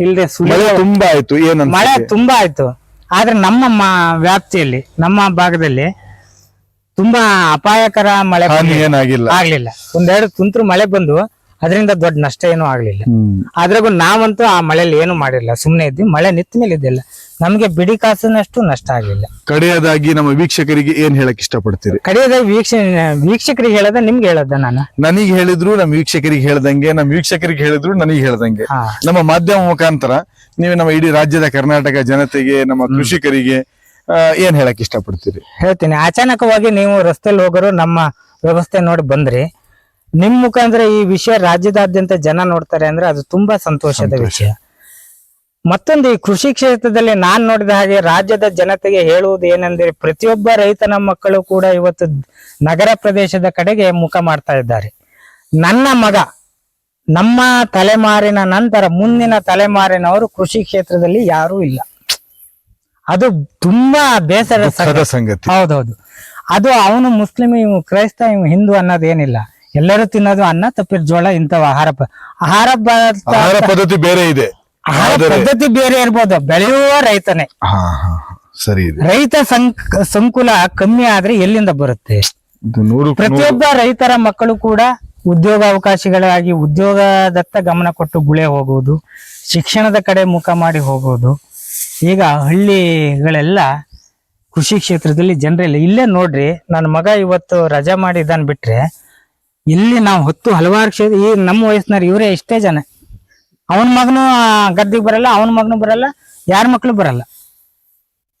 ಇಲ್ಲದೆ ಮಳೆ ತುಂಬಾ ಆಯ್ತು ಏನಂತ ಮಳೆ ತುಂಬಾ ಆಯ್ತು. ಆದ್ರೆ ನಮ್ಮ ಮ- ವ್ಯಾಪ್ತಿಯಲ್ಲಿ ನಮ್ಮ ಭಾಗದಲ್ಲಿ ತುಂಬಾ ಅಪಾಯಕರ ಮಳೆ ಹಾನಿ. ಏನಾಗಿಲ್ಲ. ಆಗ್ಲಿಲ್ಲ. ಒಂದೆರಡು ತುಂತುರು ಮಳೆ ಬಂದು ಅದರಿಂದ ದೊಡ್ಡ ನಷ್ಟ ಏನೂ ಆಗ್ಲಿಲ್ಲ. ಅದ್ರಾಗೂ ನಾವಂತೂ ಆ ಮಳೆಯಲ್ಲಿ ಏನು ಮಾಡಿಲ್ಲ ಸುಮ್ನೆ ಇದ್ವಿ. ಮಳೆ ನಿತ್ತ ಮೇಲೆ ಇದ್ದಿಲ್ಲ. ನಮ್ಗೆ ಬಿಡಿ ಕಾಸಿನಷ್ಟು ನಷ್ಟ ಆಗಲಿಲ್ಲ. ಕಡೆಯದಾಗಿ ನಮ್ಮ ವೀಕ್ಷಕರಿಗೆ ಏನ್ ಹೇಳಕ್ ಇಷ್ಟಪಡ್ತೀರಿ? ಕಡೆಯದಾಗಿ ವೀಕ್ಷ ವೀಕ್ಷಕರಿಗೆ ಹೇಳದ ನಿಮ್ಗೆ ಹೇಳದ ನಾನು? ನನಗೆ ಹೇಳಿದ್ರು ನಮ್ಮ ವೀಕ್ಷಕರಿಗೆ ಹೇಳ್ದಂಗೆ ನಮ್ಮ ವೀಕ್ಷಕರಿಗೆ ಹೇಳಿದ್ರು ನನಗೆ ಹೇಳ್ದಂಗೆ. ನಮ್ಮ ಮಾಧ್ಯಮ ಮುಖಾಂತರ ನೀವು ನಮ್ಮ ಇಡೀ ರಾಜ್ಯದ ಕರ್ನಾಟಕ ಜನತೆಗೆ ನಮ್ಮ ಕೃಷಿಕರಿಗೆ ಏನ್ ಹೇಳಕ್ ಇಷ್ಟಪಡ್ತೀರಿ? ಹೇಳ್ತೀನಿ. ಅಚಾನಕವಾಗಿ ನೀವು ರಸ್ತೆಯಲ್ಲಿ ಹೋಗರು ನಮ್ಮ ವ್ಯವಸ್ಥೆ ನೋಡಿ ಬಂದ್ರಿ. ನಿಮ್ ಮುಖಾಂತರ ಈ ವಿಷಯ ರಾಜ್ಯದಾದ್ಯಂತ ಜನ ನೋಡ್ತಾರೆ ಅಂದ್ರೆ ಅದು ತುಂಬಾ ಸಂತೋಷದ ವಿಷಯ. ಮತ್ತೊಂದು ಈ ಕೃಷಿ ಕ್ಷೇತ್ರದಲ್ಲಿ ನಾನ್ ನೋಡಿದ ಹಾಗೆ ರಾಜ್ಯದ ಜನತೆಗೆ ಹೇಳುವುದು ಏನಂದ್ರೆ ಪ್ರತಿಯೊಬ್ಬ ರೈತನ ಮಕ್ಕಳು ಕೂಡ ಇವತ್ತು ನಗರ ಪ್ರದೇಶದ ಕಡೆಗೆ ಮುಖ ಮಾಡ್ತಾ ಇದ್ದಾರೆ. ನನ್ನ ಮಗ ನಮ್ಮ ತಲೆಮಾರಿನ ನಂತರ ಮುಂದಿನ ತಲೆಮಾರಿನವರು ಕೃಷಿ ಕ್ಷೇತ್ರದಲ್ಲಿ ಯಾರೂ ಇಲ್ಲ. ಅದು ತುಂಬಾ ಬೇಸರ ಸಂಗತಿ. ಹೌದೌದು. ಅದು ಅವನು ಮುಸ್ಲಿಂ ಇವು ಕ್ರೈಸ್ತ ಇವು ಹಿಂದೂ ಅನ್ನೋದೇನಿಲ್ಲ. ಎಲ್ಲರೂ ತಿನ್ನೋದು ಅನ್ನ ತಪ್ಪಿರ ಜೋಳ ಇಂಥವ್ ಆಹಾರ ಪ- ಆಹಾರ ಪದಾರ್ಥ ಆಹಾರ ಪದ್ಧತಿ ಬೇರೆ ಇದೆ. ಆಹಾರ ಪದ್ಧತಿ ಬೇರೆ ಇರ್ಬೋದು. ಬೆಳೆಯುವ ರೈತನೇ. ಹಾ ಹಾ ಹಾ. ಸರಿ ಇದೆ. ರೈತ ಸಂಕ್ ಸಂಕುಲ ಕಮ್ಮಿ ಆದ್ರೆ ಎಲ್ಲಿಂದ ಬರುತ್ತೆ? ಇದು ನೂರು ಪ್ರತಿಯೊಬ್ಬ ರೈತರ ಮಕ್ಕಳು ಕೂಡ ಉದ್ಯೋಗ ಅವಕಾಶಗಳಾಗಿ ಉದ್ಯೋಗದತ್ತ ಗಮನ ಕೊಟ್ಟು ಗುಳೆ ಹೋಗುವುದು ಶಿಕ್ಷಣದ ಕಡೆ ಮುಖ ಮಾಡಿ ಹೋಗುವುದು. ಈಗ ಹಳ್ಳಿಗಳೆಲ್ಲ ಕೃಷಿ ಕ್ಷೇತ್ರದಲ್ಲಿ ಜನರಿಲ್ಲ ಇಲ್ಲೇ ನೋಡ್ರಿ ನನ್ನ ಮಗ ಇವತ್ತು ರಜಾ ಮಾಡಿ ಇದನ್ ಬಿಟ್ರೆ ಇಲ್ಲಿ ನಾವು ಹೊತ್ತು ಹಲವಾರು ಕ್ಷೇತ್ರ ಈ ನಮ್ಮ ವಯಸ್ಸಿನವ್ರು ಇವರೇ ಎಷ್ಟೇ ಜನ. ಅವನ ಮಗನು ಗದ್ದೆಗೆ ಬರಲ್ಲ, ಅವನ ಮಗನು ಬರಲ್ಲ, ಯಾರ ಮಕ್ಕಳು ಬರಲ್ಲ.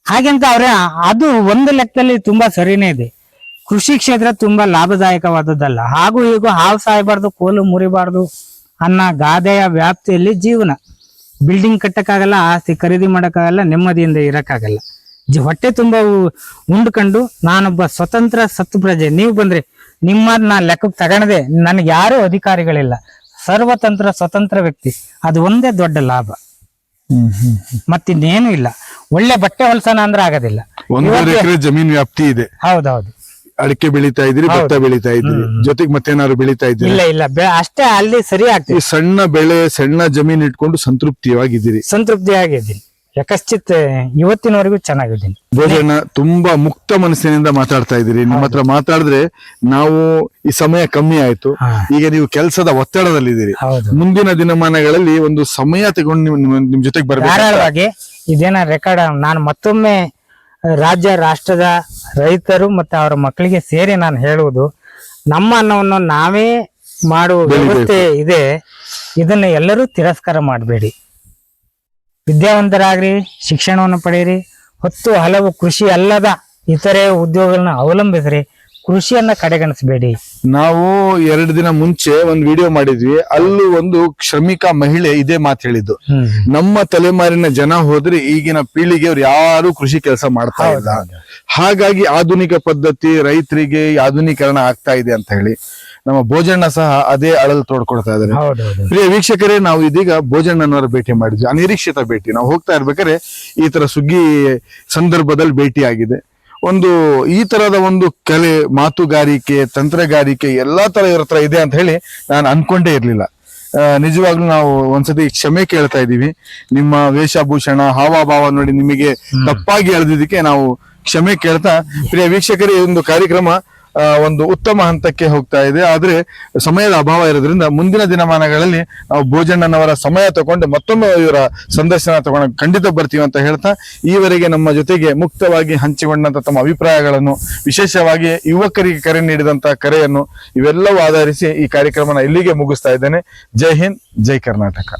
ಹಾಗೆಂತ ಅವ್ರೆ, ಅದು ಒಂದು ಲೆಕ್ಕದಲ್ಲಿ ತುಂಬಾ ಸರಿನೇ ಇದೆ. ಕೃಷಿ ಕ್ಷೇತ್ರ ತುಂಬಾ ಲಾಭದಾಯಕವಾದದ್ದಲ್ಲ. ಹಾಗೂ ಈಗ ಹಾವು ಸಾಯಬಾರ್ದು, ಕೋಲು ಮುರಿಬಾರ್ದು ಅನ್ನ ಗಾದೆಯ ವ್ಯಾಪ್ತಿಯಲ್ಲಿ ಜೀವನ. ಬಿಲ್ಡಿಂಗ್ ಕಟ್ಟಕ್ಕಾಗಲ್ಲ, ಆಸ್ತಿ ಖರೀದಿ ಮಾಡಕ್ಕಾಗಲ್ಲ, ನೆಮ್ಮದಿಯಿಂದ ಇರಕ್ಕಾಗಲ್ಲ. ಹೊಟ್ಟೆ ತುಂಬಾ ಉಂಡ್ಕೊಂಡು ನಾನೊಬ್ಬ ಸ್ವತಂತ್ರ ಸತ್ತು ಪ್ರಜೆ ನೀವು ಬಂದ್ರೆ ನಿಮ್ಮ ನಾ ಲೆಕ್ಕಕ್ಕೆ ತಗೊಳದೆ ನನಗೆ ಯಾರು ಅಧಿಕಾರಿಗಳಿಲ್ಲ. ಸರ್ವತಂತ್ರ ಸ್ವತಂತ್ರ ವ್ಯಕ್ತಿ. ಅದು ಒಂದೇ ದೊಡ್ಡ ಲಾಭ. ಮತ್ತಿನ್ನೇನು ಇಲ್ಲ. ಒಳ್ಳೆ ಬಟ್ಟೆ ಹೊಲಸನ ಅಂದ್ರೆ ಆಗೋದಿಲ್ಲ. ಒಂದೂವರೆ ಎಕರೆ ಜಮೀನ್ ವ್ಯಾಪ್ತಿ ಇದೆ. ಹೌದೌದು. ಅಡಿಕೆ ಬೆಳಿತಾ ಇದ್ರಿ ಭತ್ತ ಬೆಳಿತಾ ಇದ್ರಿ ಜೊತೆಗೆ ಮತ್ತೇನಾದ್ರು ಬೆಳಿತಾ ಇದ್ರಿ ಇಲ್ಲ ಇಲ್ಲ. ಬೆ- ಅಷ್ಟೇ ಅಲ್ಲಿ ಸರಿ ಈ ಆಗ್ತದೆ ಸಣ್ಣ ಬೆಳೆ ಸಣ್ಣ ಜಮೀನ್ ಇಟ್ಕೊಂಡು ಸಂತೃಪ್ತಿಯಾಗಿದ್ದೀರಿ. ಸಂತೃಪ್ತಿ ಆಗಿದ್ದೀನಿ ಯಾಕಶ್ಚಿತ್ ಇವತ್ತಿನವರೆಗೂ ಚೆನ್ನಾಗಿದ್ದೀನಿ. ಭೋಜನ ತುಂಬಾ ಮುಕ್ತ ಮನಸ್ಸಿನಿಂದ ಮಾತಾಡ್ತಾ ಇದ್ದೀರಿ. ನಿಮ್ಮ ಹತ್ರ ಮಾತಾಡಿದ್ರೆ ನಾವು ಈ ಸಮಯ ಕಮ್ಮಿ ಆಯ್ತು. ಈಗ ನೀವು ಕೆಲಸದ ಒತ್ತಡದಲ್ಲಿದ್ದೀರಿ. ಹೌದು. ಮುಂದಿನ ದಿನಮಾನಗಳಲ್ಲಿ ಒಂದು ಸಮಯ ತಗೊಂಡು ನಿಮ್- ನಿಮ್ ಜೊತೆಗೆ ಬರ್ಬೇಕು. ಧಾರಾಳವಾಗಿ ಇದೇನ ರೆಕಾರ್ಡ್ ನಾನು ಮತ್ತೊಮ್ಮೆ ರಾಜ್ಯ ರಾಷ್ಟ್ರದ ರೈತರು ಮತ್ತೆ ಅವರ ಮಕ್ಕಳಿಗೆ ಸೇರಿ ನಾನು ಹೇಳುವುದು ನಮ್ಮ ಅನ್ನವನ್ನು ನಾವೇ ಮಾಡುವ ವ್ಯವಸ್ಥೆ ಇದೆ. ಇದನ್ನ ಎಲ್ಲರೂ ತಿರಸ್ಕಾರ ಮಾಡಬೇಡಿ. ವಿದ್ಯಾವಂತರಾಗ್ರಿ ಶಿಕ್ಷಣವನ್ನು ಪಡೆಯಿರಿ. ಹೊತ್ತು ಹಲವು ಕೃಷಿ ಅಲ್ಲದ ಇತರೆ ಉದ್ಯೋಗಗಳನ್ನ ಅವಲಂಬಿಸ್ರಿ. ಕೃಷಿಯನ್ನ ಕಡೆಗಣಿಸಬೇಡಿ. ನಾವು ಎರಡು ದಿನ ಮುಂಚೆ ಒಂದು ವಿಡಿಯೋ ಮಾಡಿದ್ವಿ. ಅಲ್ಲೂ ಒಂದು ಶ್ರಮಿಕ ಮಹಿಳೆ ಇದೇ ಮಾತು ಹೇಳಿದ್ದು. ನಮ್ಮ ತಲೆಮಾರಿನ ಜನ ಹೋದ್ರೆ ಈಗಿನ ಪೀಳಿಗೆಯವ್ರು ಯಾರು ಕೃಷಿ ಕೆಲಸ ಮಾಡ್ತಾ ಇಲ್ಲ. ಹಾಗಾಗಿ ಆಧುನಿಕ ಪದ್ಧತಿ ರೈತರಿಗೆ ಆಧುನೀಕರಣ ಆಗ್ತಾ ಇದೆ ಅಂತ ಹೇಳಿ. ನಮ್ಮ ಭೋಜಣ್ಣ ಸಹ ಅದೇ ಅಳಲು ತೋಡ್ಕೊಡ್ತಾ ಇದ್ದಾರೆ. ಪ್ರಿಯ ವೀಕ್ಷಕರೇ ನಾವು ಇದೀಗ ಭೋಜಣ್ಣನವರ ಭೇಟಿ ಮಾಡಿದ್ವಿ. ಅನಿರೀಕ್ಷಿತ ಭೇಟಿ. ನಾವು ಹೋಗ್ತಾ ಇರ್ಬೇಕಾದ್ರೆ ಈ ತರ ಸುಗ್ಗಿ ಸಂದರ್ಭದಲ್ಲಿ ಭೇಟಿ ಆಗಿದೆ. ಒಂದು ಈ ತರದ ಒಂದು ಕಲೆ ಮಾತುಗಾರಿಕೆ ತಂತ್ರಗಾರಿಕೆ ಎಲ್ಲಾ ತರ ಇವ್ರ ಹತ್ರ ಇದೆ ಅಂತ ಹೇಳಿ ನಾನು ಅನ್ಕೊಂಡೇ ಇರ್ಲಿಲ್ಲ. ನಿಜವಾಗ್ಲೂ ನಾವು ಒಂದ್ಸತಿ ಕ್ಷಮೆ ಕೇಳ್ತಾ ಇದೀವಿ ನಿಮ್ಮ ವೇಷಭೂಷಣ ಹಾವಭಾವ ನೋಡಿ ನಿಮಗೆ ತಪ್ಪಾಗಿ ಎಳೆದಿದ್ದಕ್ಕೆ ನಾವು ಕ್ಷಮೆ ಕೇಳ್ತಾ ಪ್ರಿಯ ವೀಕ್ಷಕರೇ ಈ ಒಂದು ಕಾರ್ಯಕ್ರಮ ಒಂದು ಉತ್ತಮ ಹಂತಕ್ಕೆ ಹೋಗ್ತಾ ಇದೆ. ಆದ್ರೆ ಸಮಯದ ಅಭಾವ ಇರೋದ್ರಿಂದ ಮುಂದಿನ ದಿನಮಾನಗಳಲ್ಲಿ ನಾವು ಭೋಜಣ್ಣನವರ ಸಮಯ ತಗೊಂಡು ಮತ್ತೊಮ್ಮೆ ಇವರ ಸಂದರ್ಶನ ತಗೊಂಡು ಖಂಡಿತ ಬರ್ತೀವಿ ಅಂತ ಹೇಳ್ತಾ, ಈವರೆಗೆ ನಮ್ಮ ಜೊತೆಗೆ ಮುಕ್ತವಾಗಿ ಹಂಚಿಕೊಂಡಂತ ತಮ್ಮ ಅಭಿಪ್ರಾಯಗಳನ್ನು, ವಿಶೇಷವಾಗಿ ಯುವಕರಿಗೆ ಕರೆ ನೀಡಿದಂತ ಕರೆಯನ್ನು ಇವೆಲ್ಲವೂ ಆಧರಿಸಿ ಈ ಕಾರ್ಯಕ್ರಮನ ಇಲ್ಲಿಗೆ ಮುಗಿಸ್ತಾ ಇದ್ದೇನೆ. ಜೈ ಹಿಂದ್, ಜೈ ಕರ್ನಾಟಕ.